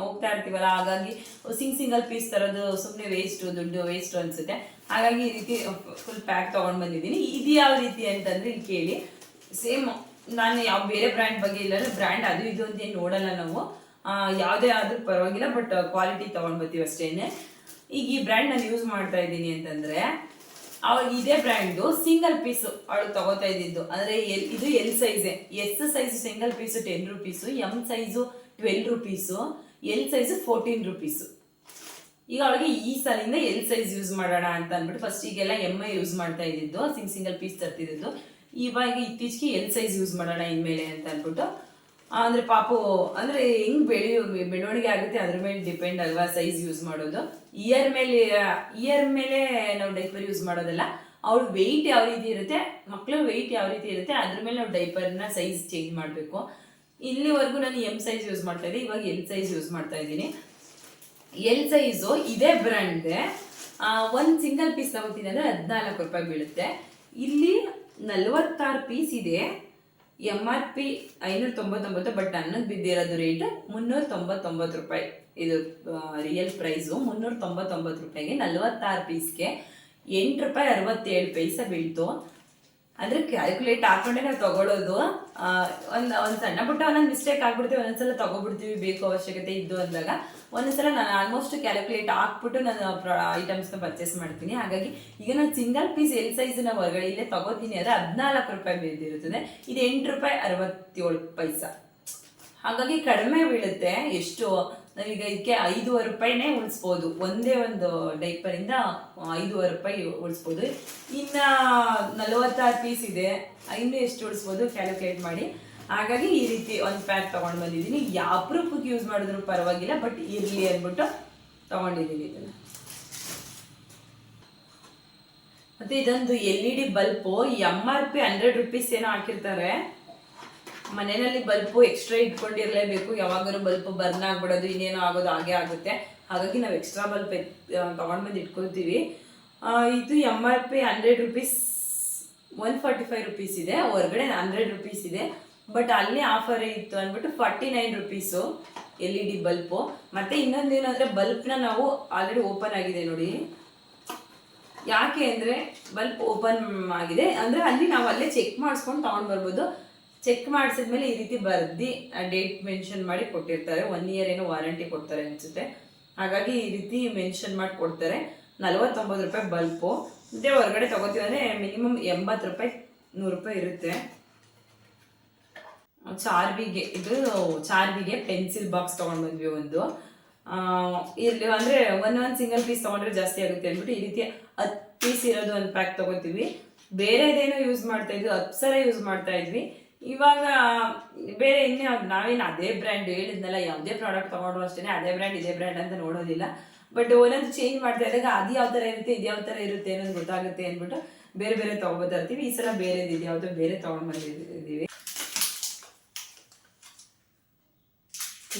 ಹೋಗ್ತಾ ಇರ್ತೀವಲ್ಲ, ಹಾಗಾಗಿ ಸಿಂಗ್ ಸಿಂಗಲ್ ಪೀಸ್ ತರೋದು ಸುಮ್ಮನೆ ವೇಸ್ಟು ದುಡ್ಡು ವೇಸ್ಟ್ ಅನ್ಸುತ್ತೆ. ಹಾಗಾಗಿ ಈ ರೀತಿ ಫುಲ್ ಪ್ಯಾಕ್ ತೊಗೊಂಡು ಬಂದಿದ್ದೀನಿ. ಇದು ಯಾವ ರೀತಿ ಅಂತಂದ್ರೆ ಇಲ್ಲಿ ಕೇಳಿ. ಸೇಮ್ ನಾನು ಯಾವ ಬೇರೆ ಬ್ರ್ಯಾಂಡ್ ಬಗ್ಗೆ ಇಲ್ಲ ಬ್ರ್ಯಾಂಡ್ ಅದು, ಇದು ಅಂತ ಏನು ನೋಡಲ್ಲ ನಾವು. ಯಾವುದೇ ಆದರೂ ಪರವಾಗಿಲ್ಲ ಬಟ್ ಕ್ವಾಲಿಟಿ ತೊಗೊಂಡು ಬರ್ತೀವಿ ಅಷ್ಟೇ ಈಗ ಈ ಬ್ರ್ಯಾಂಡ್ ನಾನು ಯೂಸ್ ಮಾಡ್ತಾ ಇದ್ದೀನಿ ಅಂತಂದ್ರೆ ಅವಳು ಇದೇ ಬ್ರ್ಯಾಂಡು ಸಿಂಗಲ್ ಪೀಸ್ ಅವಳು ತಗೋತಾ ಇದ್ದಿದ್ದು. ಅಂದ್ರೆ ಎಲ್, ಇದು L ಸೈಜೆ S size single piece ten rupees M size twelve rupees L size fourteen rupees ಈಗ ಅವಳಿಗೆ ಈ ಸಾಲಿಂದ ಎಲ್ ಸೈಜ್ ಯೂಸ್ ಮಾಡೋಣ ಅಂತ ಅಂದ್ಬಿಟ್ಟು ಫಸ್ಟ್ ಈಗೆಲ್ಲ ಎಂ ಐ ಯೂಸ್ ಮಾಡ್ತಾ ಇದ್ದಿದ್ದು ಸಿಂಗ್ ಸಿಂಗಲ್ ಪೀಸ್ ತರ್ತಿದ್ದು ಇವಾಗ ಇತ್ತೀಚೆಗೆ ಎಲ್ ಸೈಜ್ ಯೂಸ್ ಮಾಡೋಣ ಇನ್ಮೇಲೆ ಅಂತ ಅಂದ್ಬಿಟ್ಟು ಅಂದ್ರೆ ಪಾಪು, ಅಂದ್ರೆ ಹೆಂಗ್ ಬೆಳೆಯೋ ಬೆಳವಣಿಗೆ ಆಗುತ್ತೆ ಅದ್ರ ಮೇಲೆ ಡಿಪೆಂಡ್ ಅಲ್ವಾ ಸೈಜ್ ಯೂಸ್ ಮಾಡೋದು. ಇಯರ್ ಮೇಲೆ ಇಯರ್ ಮೇಲೆ ನಾವು ಡೈಪರ್ ಯೂಸ್ ಮಾಡೋದಲ್ಲ, ಅವ್ರ ವೆಯ್ಟ್ ಯಾವ ರೀತಿ ಇರುತ್ತೆ ಮಕ್ಕಳ ವೆಯ್ಟ್ ಯಾವ ರೀತಿ ಇರುತ್ತೆ, ಅದ್ರ ಮೇಲೆ ನಾವು ಡೈಪರ್ನ ಸೈಜ್ ಚೇಂಜ್ ಮಾಡಬೇಕು. ಇಲ್ಲಿವರೆಗೂ ನಾನು ಎಂ ಸೈಜ್ ಯೂಸ್ ಮಾಡ್ತಾ ಇದ್ದೆ, ಇವಾಗ ಎಲ್ ಸೈಜ್ ಯೂಸ್ ಮಾಡ್ತಾ ಇದ್ದೀನಿ. ಎಲ್ ಸೈಜು ಇದೇ ಬ್ರ್ಯಾಂಡ್ಗೆ ಒಂದು ಸಿಂಗಲ್ ಪೀಸ್ ತಗೋತೀನಿ ಅಂದರೆ ಹದಿನಾಲ್ಕು ರೂಪಾಯಿ ಬೀಳುತ್ತೆ. ಇಲ್ಲಿ ನಲವತ್ತಾರು ಪೀಸ್ ಇದೆ. ಎಂ ಆರ್ ಪಿ ಐನೂರ ತೊಂಬತ್ತೊಂಬತ್ತು ಬಟ್ ನನಗೆ ಬಿದ್ದಿರೋದು ರೇಟ್ ಮುನ್ನೂರ ತೊಂಬತ್ತೊಂಬತ್ತು ರೂಪಾಯಿ. ಇದು ರಿಯಲ್ ಪ್ರೈಸು ಮುನ್ನೂರ ತೊಂಬತ್ತೊಂಬತ್ತು ರೂಪಾಯಿಗೆ ನಲವತ್ತಾರು ಪೀಸ್ಗೆ ಎಂಟು ರೂಪಾಯಿ ಅರವತ್ತೇಳು ಪೈಸೆ ಬೀಳ್ತು. ಅಂದರೆ ಕ್ಯಾಲ್ಕುಲೇಟ್ ಹಾಕೊಂಡೆ ನಾವು ತಗೊಳ್ಳೋದು ಒಂದು ಒಂದು ಸಣ್ಣ ಪುಟ್ಟ ಒಂದೊಂದು ಮಿಸ್ಟೇಕ್ ಆಗ್ಬಿಡ್ತೀವಿ, ಒಂದೊಂದ್ಸಲ ತಗೊಬಿಡ್ತೀವಿ, ಬೇಕು ಅವಶ್ಯಕತೆ ಇದ್ದು ಅಂದಾಗ. ಒಂದೊಂದ್ಸಲ ನಾನು ಆಲ್ಮೋಸ್ಟ್ ಕ್ಯಾಲ್ಕುಲೇಟ್ ಹಾಕ್ಬಿಟ್ಟು ನಾನು ಐಟಮ್ಸ್ನ ಪರ್ಚೇಸ್ ಮಾಡ್ತೀನಿ. ಹಾಗಾಗಿ ಈಗ ನಾನು ಸಿಂಗಲ್ ಪೀಸ್ ಎಲ್ ಸೈಜ್ನ ಹೊರಗಡೆ ಇಲ್ಲೇ ತಗೋತೀನಿ ಅಂದರೆ ಹದಿನಾಲ್ಕು ರೂಪಾಯಿ ಬೀಳ್ತಿರುತ್ತದೆ. ಇದು ಎಂಟು ರೂಪಾಯಿ ಅರವತ್ತೇಳು ಪೈಸಾ. ಹಾಗಾಗಿ ಕಡಿಮೆ ಬೀಳುತ್ತೆ. ಎಷ್ಟು? ನಾವೀಗ ಇದಕ್ಕೆ ಐದೂವರೆ ರೂಪಾಯಿನೇ ಉಳಿಸ್ಬೋದು. ಒಂದೇ ಒಂದು ಡೈಪರಿಂದ ಐದೂವರೆ ರೂಪಾಯಿ ಉಳಿಸ್ಬೋದು. ಇನ್ನು ನಲವತ್ತಾರು ಪೀಸ್ ಇದೆ. ಇನ್ನು ಎಷ್ಟು ಉಳಿಸ್ಬೋದು? ಕ್ಯಾಲ್ಕುಲೇಟ್ ಮಾಡಿ. ಹಾಗಾಗಿ ಈ ರೀತಿ ಒಂದು ಪ್ಯಾಕ್ ತೊಗೊಂಡು ಬಂದಿದ್ದೀನಿ. ಯಾವ್ರೂಪಕ್ಕೆ ಯೂಸ್ ಮಾಡಿದ್ರು ಪರವಾಗಿಲ್ಲ ಬಟ್ ಇರಲಿ ಅಂದ್ಬಿಟ್ಟು ತೊಗೊಂಡಿದ್ದೀನಿ ಇದನ್ನು. ಮತ್ತೆ ಇದೊಂದು L E D bulb M R P hundred rupees ಏನೋ ಹಾಕಿರ್ತಾರೆ. ಮನೆಯಲ್ಲಿ ಬಲ್ಪು ಎಕ್ಸ್ಟ್ರಾ ಇಟ್ಕೊಂಡಿರಲೇಬೇಕು. ಯಾವಾಗಲೂ ಬಲ್ಪ್ ಬರ್ನ್ ಆಗ್ಬಿಡೋದು, ಇನ್ನೇನೋ ಆಗೋದು, ಹಾಗೆ ಆಗುತ್ತೆ. ಹಾಗಾಗಿ ನಾವು ಎಕ್ಸ್ಟ್ರಾ ಬಲ್ಪ್ ತಗೊಂಡ್ ಬಂದು ಇಟ್ಕೊಳ್ತೀವಿ. ಇದು M R P hundred rupees one forty five rupees ಇದೆ. ಹೊರಗಡೆ ಹಂಡ್ರೆಡ್ ರುಪೀಸ್ ಇದೆ. ಬಟ್ ಅಲ್ಲಿ ಆಫರ್ ಇತ್ತು ಅಂದ್ಬಿಟ್ಟು forty nine rupees L E D bulb ಮತ್ತೆ ಇನ್ನೊಂದೇನು ಅಂದರೆ ಬಲ್ಪ್ನ ನಾವು ಆಲ್ರೆಡಿ ಓಪನ್ ಆಗಿದೆ ನೋಡಿ. ಯಾಕೆ ಅಂದರೆ ಬಲ್ಬ್ ಓಪನ್ ಆಗಿದೆ ಅಂದರೆ ಅಲ್ಲಿ ನಾವು ಅಲ್ಲೇ ಚೆಕ್ ಮಾಡಿಸ್ಕೊಂಡು ತೊಗೊಂಡು ಬರ್ಬೋದು. ಚೆಕ್ ಮಾಡಿಸಿದ್ಮೇಲೆ ಈ ರೀತಿ ಬರ್ದು ಡೇಟ್ ಮೆನ್ಷನ್ ಮಾಡಿ ಕೊಟ್ಟಿರ್ತಾರೆ. ಒನ್ ಇಯರ್ ಏನೋ ವಾರಂಟಿ ಕೊಡ್ತಾರೆ ಅನಿಸುತ್ತೆ. ಹಾಗಾಗಿ ಈ ರೀತಿ ಮೆನ್ಷನ್ ಮಾಡಿ ಕೊಡ್ತಾರೆ. ನಲವತ್ತೊಂಬತ್ತು ರೂಪಾಯಿ ಬಲ್ಪು ಮತ್ತೆ ಹೊರಗಡೆ ತೊಗೋತೀವಿ ಅಂದರೆ ಮಿನಿಮಮ್ ಎಂಬತ್ತು ರೂಪಾಯಿ, ನೂರು ರೂಪಾಯಿ ಇರುತ್ತೆ. ಚಾರ್ವಿಗೆ, ಇದು ಚಾರ್ಬಿಗೆ ಪೆನ್ಸಿಲ್ ಬಾಕ್ಸ್ ತೊಗೊಂಡು ಬಂದ್ವಿ ಒಂದು ಇಲ್ಲಿ ಅಂದರೆ ಒಂದೊಂದು ಸಿಂಗಲ್ ಪೀಸ್ ತೊಗೊಂಡ್ರೆ ಜಾಸ್ತಿ ಆಗುತ್ತೆ ಅಂದ್ಬಿಟ್ಟು ಈ ರೀತಿ ಹತ್ತು ಪೀಸ್ ಇರೋದು ಒಂದು ಪ್ಯಾಕ್ ತೊಗೋತೀವಿ. ಬೇರೆದೇನೋ ಯೂಸ್ ಮಾಡ್ತಾ ಇದ್ವಿ ಅಪ್ಸರ ಯೂಸ್ ಮಾಡ್ತಾ ಇದ್ವಿ. ಇವಾಗ ಬೇರೆ ಇನ್ನೇ ನಾವೇನು ಅದೇ ಬ್ರ್ಯಾಂಡ್ ಹೇಳಿದ್ನಲ್ಲ, ಯಾವುದೇ ಪ್ರಾಡಕ್ಟ್ ತೊಗೊಂಡ್ರು ಅಷ್ಟೇ ಅದೇ ಬ್ರ್ಯಾಂಡ್ ಇದೇ ಬ್ರ್ಯಾಂಡ್ ಅಂತ ನೋಡೋದಿಲ್ಲ. ಬಟ್ ಒಂದೊಂದು ಚೇಂಜ್ ಮಾಡ್ತಾ ಇದ್ದಾಗ ಅದು ಯಾವ ಥರ ಇರುತ್ತೆ, ಇದು ಯಾವ ಥರ ಇರುತ್ತೆ ಅನ್ನೋದು ಗೊತ್ತಾಗುತ್ತೆ ಅಂದ್ಬಿಟ್ಟು ಬೇರೆ ಬೇರೆ ತೊಗೊಬರ್ತೀವಿ ಈ ಸಲ ಬೇರೆದು ಇದು ಯಾವುದೋ ಬೇರೆ ತೊಗೊಂಡು ಬಂದಿದ್ದೀವಿ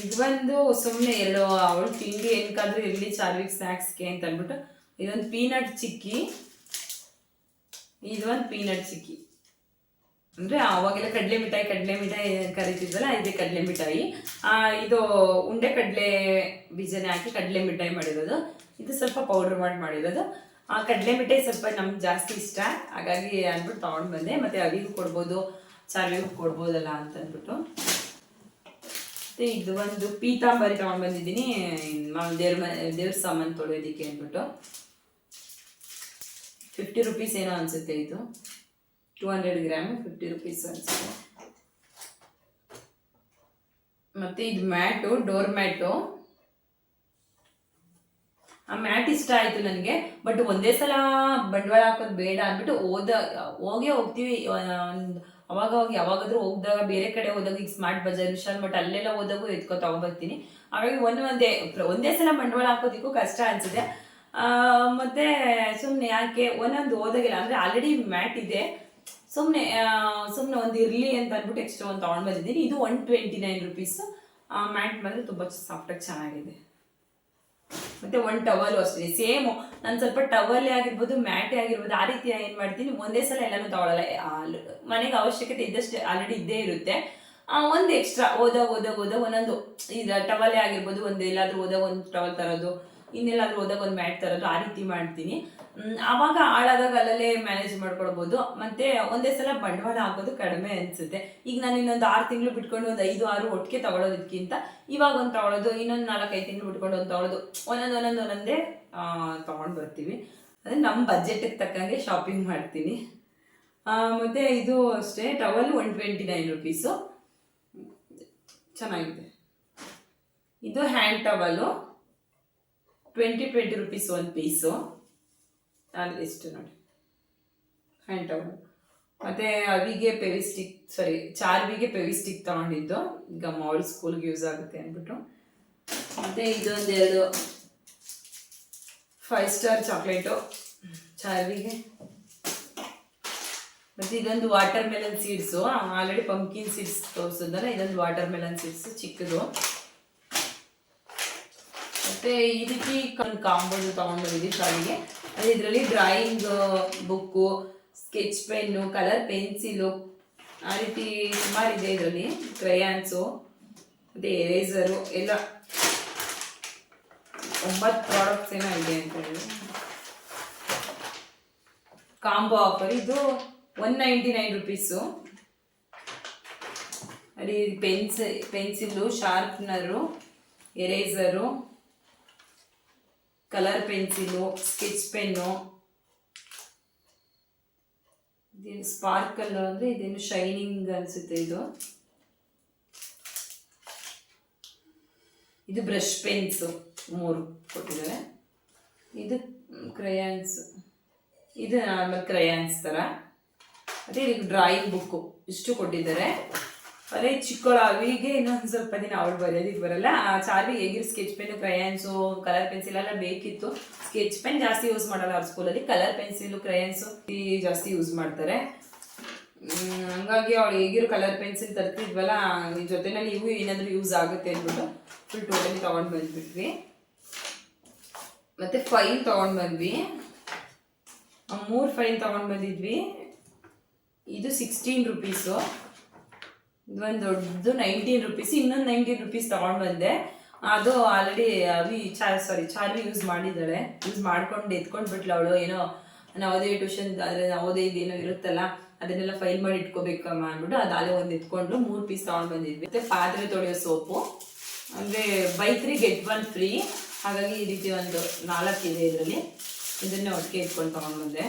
ಇದು ಬಂದು ಸುಮ್ಮನೆ ಎಲ್ಲೋ ಅವಳು ತಿಂಡಿ ಏನಕ್ಕಾದ್ರೂ ಇರಲಿ, ಚಾರ್ವಿಕ್ ಸ್ನ್ಯಾಕ್ಸ್ಗೆ ಅಂತ ಅಂದ್ಬಿಟ್ಟು ಇದೊಂದು ಪೀನಟ್ ಚಿಕ್ಕಿ. ಇದು ಒಂದು ಪೀನಟ್ ಚಿಕ್ಕಿ. ಅಂದರೆ ಅವಾಗೆಲ್ಲ ಕಡಲೆ ಮಿಠಾಯಿ ಕಡಲೆ ಮಿಠಾಯಿ ಕರಿತಿದ್ವಲ್ಲ ಇದೇ ಕಡಲೆ ಮಿಠಾಯಿ. ಇದು ಉಂಡೆ ಕಡಲೆ ಬೀಜನೇ ಹಾಕಿ ಕಡಲೆ ಮಿಠಾಯಿ ಮಾಡಿರೋದು. ಇದು ಸ್ವಲ್ಪ ಪೌಡ್ರ್ ಮಾಡಿ ಮಾಡಿರೋದು. ಆ ಕಡಲೆ ಮಿಠಾಯಿ ಸ್ವಲ್ಪ ನಮ್ಗೆ ಜಾಸ್ತಿ ಇಷ್ಟ. ಹಾಗಾಗಿ ಅಂದ್ಬಿಟ್ಟು ತೊಗೊಂಡು ಬಂದೆ. ಮತ್ತು ಅವಿಗೂ ಕೊಡ್ಬೋದು, ಚಾರ್ವಿಗೂ ಕೊಡ್ಬೋದಲ್ಲ ಅಂತ ಅಂದ್ಬಿಟ್ಟು. ಮತ್ತೆ ಇದು ಒಂದು ಪೀತಾಂಬರಿ ತಗೊಂಡ್ ಬಂದಿದ್ದೀನಿ. ದೇವ್ರ ದೇವ್ರ ಸಾಮಾನು ತೊಳೆಯೋದಿಕ್ಕೆ ಅಂದ್ಬಿಟ್ಟು. ಫಿಫ್ಟಿ ರುಪೀಸ್ ಏನೋ ಅನ್ಸುತ್ತೆ ಇದು. Two hundred gram fifty rupees ಅನ್ಸುತ್ತೆ. ಮತ್ತೆ ಇದು ಮ್ಯಾಟು, ಡೋರ್ ಮ್ಯಾಟು. ಆ ಮ್ಯಾಟ್ ಇಷ್ಟ ಆಯ್ತು ನನಗೆ ಬಟ್ ಒಂದೇ ಸಲ ಬಂಡವಾಳ ಹಾಕೋದು ಬೇಡ ಅಂದ್ಬಿಟ್ಟು ಓದ ಹೋಗೇ ಹೋಗ್ತೀವಿ. ಒಂದು ಅವಾಗ ಅವಾಗ ಯಾವಾಗಾದ್ರೂ ಹೋಗ್ದಾಗ ಬೇರೆ ಕಡೆ ಹೋದಾಗ ಈಗ ಸ್ಮಾರ್ಟ್ ಬಜಾರ್ ವಿಶಾಲ್ ಮಟ್ ಅಲ್ಲೆಲ್ಲ ಹೋದಾಗೂ ಎತ್ಕೊ ತಗೊಂಡ್ಬರ್ತೀನಿ ಹಾಗಾಗಿ ಒಂದು ಒಂದೇ ಒಂದೇ ಸಲ ಬಂಡವಾಳ ಹಾಕೋದಿಕ್ಕೂ ಕಷ್ಟ ಅನ್ಸುತ್ತೆ. ಆ, ಮತ್ತೆ ಸುಮ್ಮನೆ ಯಾಕೆ ಒಂದೊಂದು ಹೋದಾಗಿಲ್ಲ ಅಂದರೆ ಆಲ್ರೆಡಿ ಮ್ಯಾಟ್ ಇದೆ. ಸುಮ್ಮನೆ ಸುಮ್ಮನೆ ಒಂದು ಇರಲಿ ಅಂತ ಅಂದ್ಬಿಟ್ಟು ಎಕ್ಸ್ಟ್ರಾ ಒಂದು ತೊಗೊಂಡು ಬಂದಿದ್ದೀನಿ. ಇದು one twenty nine rupees mat ಬಂದರೆ ತುಂಬ ಸಾಫ್ಟಾಗಿ ಚೆನ್ನಾಗಿದೆ. ಮತ್ತೆ ಒಂದು ಟವಲ್ ಅಷ್ಟೇ. ಸೇಮು ನಾನು ಸ್ವಲ್ಪ ಟವಲ್ಲೇ ಆಗಿರ್ಬೋದು ಮ್ಯಾಟೇ ಆಗಿರ್ಬೋದು, ಆ ರೀತಿ ಏನು ಮಾಡ್ತೀನಿ. ಒಂದೇ ಸಲ ಎಲ್ಲನೂ ತಗೊಳ್ಳಲ್ಲ ಮನೆಗೆ ಅವಶ್ಯಕತೆ ಇದ್ದಷ್ಟು ಆಲ್ರೆಡಿ ಇದ್ದೇ ಇರುತ್ತೆ. ಒಂದು ಎಕ್ಸ್ಟ್ರಾ ಓದೋ ಓದೋ ಓದಾಗ ಒಂದೊಂದು ಇದು ಟವಲ್ಲೇ ಆಗಿರ್ಬೋದು, ಒಂದು ಎಲ್ಲಾದರೂ ಹೋದಾಗ ಒಂದು ಟವಲ್ ತರೋದು. ಇನ್ನೆಲ್ಲಾದ್ರೂ ಹೋದಾಗ ಒಂದು ಮ್ಯಾಟ್ ತರೋದು ಆ ರೀತಿ ಮಾಡ್ತೀನಿ. ಅವಾಗ ಹಾಳಾದಾಗ ಅಲ್ಲಲ್ಲೇ ಮ್ಯಾನೇಜ್ ಮಾಡ್ಕೊಳ್ಬೋದು. ಮತ್ತೆ ಒಂದೇ ಸಲ ಬಂಡವಾಳ ಹಾಕೋದು ಕಡಿಮೆ ಅನ್ಸುತ್ತೆ. ಈಗ ನಾನು ಇನ್ನೊಂದು ಆರು ತಿಂಗಳು ಬಿಟ್ಕೊಂಡು ಒಂದು ಐದು, ಆರು ಒಟ್ಟಿಗೆ ತಗೊಳ್ಳೋದಕ್ಕಿಂತ ಇವಾಗ ಒಂದು ತಗೊಳ್ಳೋದು ಇನ್ನೊಂದು ನಾಲ್ಕೈದು ತಿಂಗಳು ಬಿಟ್ಕೊಂಡು ಒಂದು ತಗೊಳ್ಳೋದು ಒಂದೊಂದು ಒಂದೊಂದು, ಒಂದೊಂದೇ ತೊಗೊಂಡು ಬರ್ತೀವಿ. ಅಂದರೆ ನಮ್ಮ ಬಜೆಟ್ಗೆ ತಕ್ಕಂಗೆ ಶಾಪಿಂಗ್ ಮಾಡ್ತೀನಿ. ಮತ್ತೆ ಇದು ಅಷ್ಟೇ. Towel one twenty nine rupees ಚೆನ್ನಾಗಿದೆ. ಇದು hand towel twenty twenty rupees ಒಂದು ಪೀಸು ಅಲ್ಲಿ ಎಷ್ಟು ನೋಡಿ. ಹ್ಯಾಂಡ್ ಟವಲ್ ಮತ್ತು ಅವಿಗೆ ಪೆವಿಸ್ಟಿಕ್ ಸಾರಿ ಚಾರ್ವಿಗೆ ಪೆವಿಸ್ಟಿಕ್ ತೊಗೊಂಡಿದ್ದು. ಈಗ ಮಾಲ್ ಸ್ಕೂಲ್ಗೆ ಯೂಸ್ ಆಗುತ್ತೆ ಅಂದ್ಬಿಟ್ಟು. ಮತ್ತು ಇದೊಂದೆರಡು ಫೈವ್ ಸ್ಟಾರ್ ಚಾಕ್ಲೇಟು ಚಾರ್ವಿಗೆ. ಮತ್ತು ಇದೊಂದು watermelon seeds already pumpkin seeds ತೋರಿಸಿದ್ನಲ್ಲ, ಇದೊಂದು ವಾಟರ್ ಮೆಲನ್ ಸೀಡ್ಸು ಚಿಕ್ಕದು. ಮತ್ತೆ ಈ ರೀತಿ ಒಂದು ತಗೊಂಡಿದ್ದೀವಿ ತೊಗೊಂಡಿದ್ದೀವಿ ಶಾಲೆಗೆ. ಅದೇ ಇದರಲ್ಲಿ drawing book sketch pen colour pencil ಆ ರೀತಿ ಸುಮಾರು ಇದೆ ಇದರಲ್ಲಿ. ಕ್ರಯಾನ್ಸು ಮತ್ತು ಎರೇಸರು ಎಲ್ಲ. ಒಂಬತ್ತು ಪ್ರಾಡಕ್ಟ್ಸ್ ಏನೋ ಇದೆ ಅಂತ ಹೇಳಿ. ಕಾಂಬೋ ಆಫರ್ ಇದು ಒನ್ ನೈಂಟಿ ನೈನ್ ರುಪೀಸು ಅಲ್ಲಿ ಪೆನ್ಸಿ pencil sharpener eraser colour pencil sketch pen ಇದೇನು ಸ್ಪಾರ್ಕಲ್ ಅಂದರೆ ಇದೇನು ಶೈನಿಂಗ್ ಅನಿಸುತ್ತೆ ಇದು. ಇದು ಬ್ರಷ್ ಪೆನ್ಸು ಮೂರು ಕೊಟ್ಟಿದ್ದಾರೆ ಇದು ಕ್ರಯಾನ್ಸ್ ಇದು ನಾರ್ಮಲ್ ಕ್ರಯಾನ್ಸ್ ಥರ ಅದೇ ಇದಕ್ಕೆ ಡ್ರಾಯಿಂಗ್ ಬುಕ್ಕು ಇಷ್ಟು ಕೊಟ್ಟಿದ್ದಾರೆ. ಅದೇ ಚಿಕ್ಕವಳು ಹೀಗೆ ಇನ್ನೊಂದು ಸ್ವಲ್ಪ ದಿನ ಅವಳು ಬರೆಯೋದಕ್ಕೆ ಬರಲ್ಲ. ಆ, Charlie ಹೇಗಿರ್ sketch pen crayons, colour pencil ಎಲ್ಲ ಬೇಕಿತ್ತು. ಸ್ಕೆಚ್ ಪೆನ್ ಜಾಸ್ತಿ ಯೂಸ್ ಮಾಡಲ್ಲ ಅವ್ರ ಸ್ಕೂಲಲ್ಲಿ ಕಲರ್ ಪೆನ್ಸಿಲು, ಕ್ರಯಾನ್ಸು ಜಾಸ್ತಿ ಯೂಸ್ ಮಾಡ್ತಾರೆ. ಹಂಗಾಗಿ ಅವಳು ಹೇಗಿರೋ ಕಲರ್ ಪೆನ್ಸಿಲ್ ತರ್ತಿದ್ವಲ್ಲ ಜೊತೆನಲ್ಲಿ ಇವು ಏನಾದರೂ ಯೂಸ್ ಆಗುತ್ತೆ ಅಂದ್ಬಿಟ್ಟು ಫುಲ್ ಟೋಟಲಿ ತೊಗೊಂಡು ಬಂದ್ಬಿಟ್ವಿ. ಮತ್ತೆ ಫೈಲ್ ತೊಗೊಂಡು ಬಂದ್ವಿ. ಮೂರು ಫೈಲ್ ತೊಗೊಂಡು ಬಂದಿದ್ವಿ. ಇದು ಸಿಕ್ಸ್ಟೀನ್ ರುಪೀಸು ಇದೊಂದು ದೊಡ್ಡದು ನೈನ್ಟೀನ್ ರುಪೀಸ್ ಇನ್ನೊಂದು ನೈನ್ಟೀನ್ ರುಪೀಸ್ ತಗೊಂಡು ಬಂದೆ ಅದು ಆಲ್ರೆಡಿ ಅವಿ ಚಾ ಸಾರಿ ಚಾರ್ವಿ ಯೂಸ್ ಮಾಡಿದ್ದಾಳೆ. ಯೂಸ್ ಮಾಡ್ಕೊಂಡು ಎತ್ಕೊಂಡು ಬಿಟ್ಲು ಅವಳು. ಏನೋ ನವೋದಯ ಟ್ಯೂಷನ್ ಆದರೆ ನವೋದಯ ಇದೇನೋ ಇರುತ್ತಲ್ಲ, ಅದನ್ನೆಲ್ಲ ಫೈಲ್ ಮಾಡಿ ಇಟ್ಕೋಬೇಕಮ್ಮ ಅಂದ್ಬಿಟ್ಟು ಅದಾಲೆ ಒಂದು ಎತ್ಕೊಂಡು ಮೂರು ಪೀಸ್ ತೊಗೊಂಡು ಬಂದಿದ್ವಿ ಮತ್ತೆ ಪಾತ್ರೆ ತೊಳೆಯೋ ಸೋಪು ಅಂದರೆ buy three get one free ಹಾಗಾಗಿ ಈ ರೀತಿ ಒಂದು ನಾಲ್ಕು ಇದೆ ಇದರಲ್ಲಿ. ಇದನ್ನೇ ಒಟ್ಟಿಗೆ ಇಟ್ಕೊಂಡು ತೊಗೊಂಡು ಬಂದೆ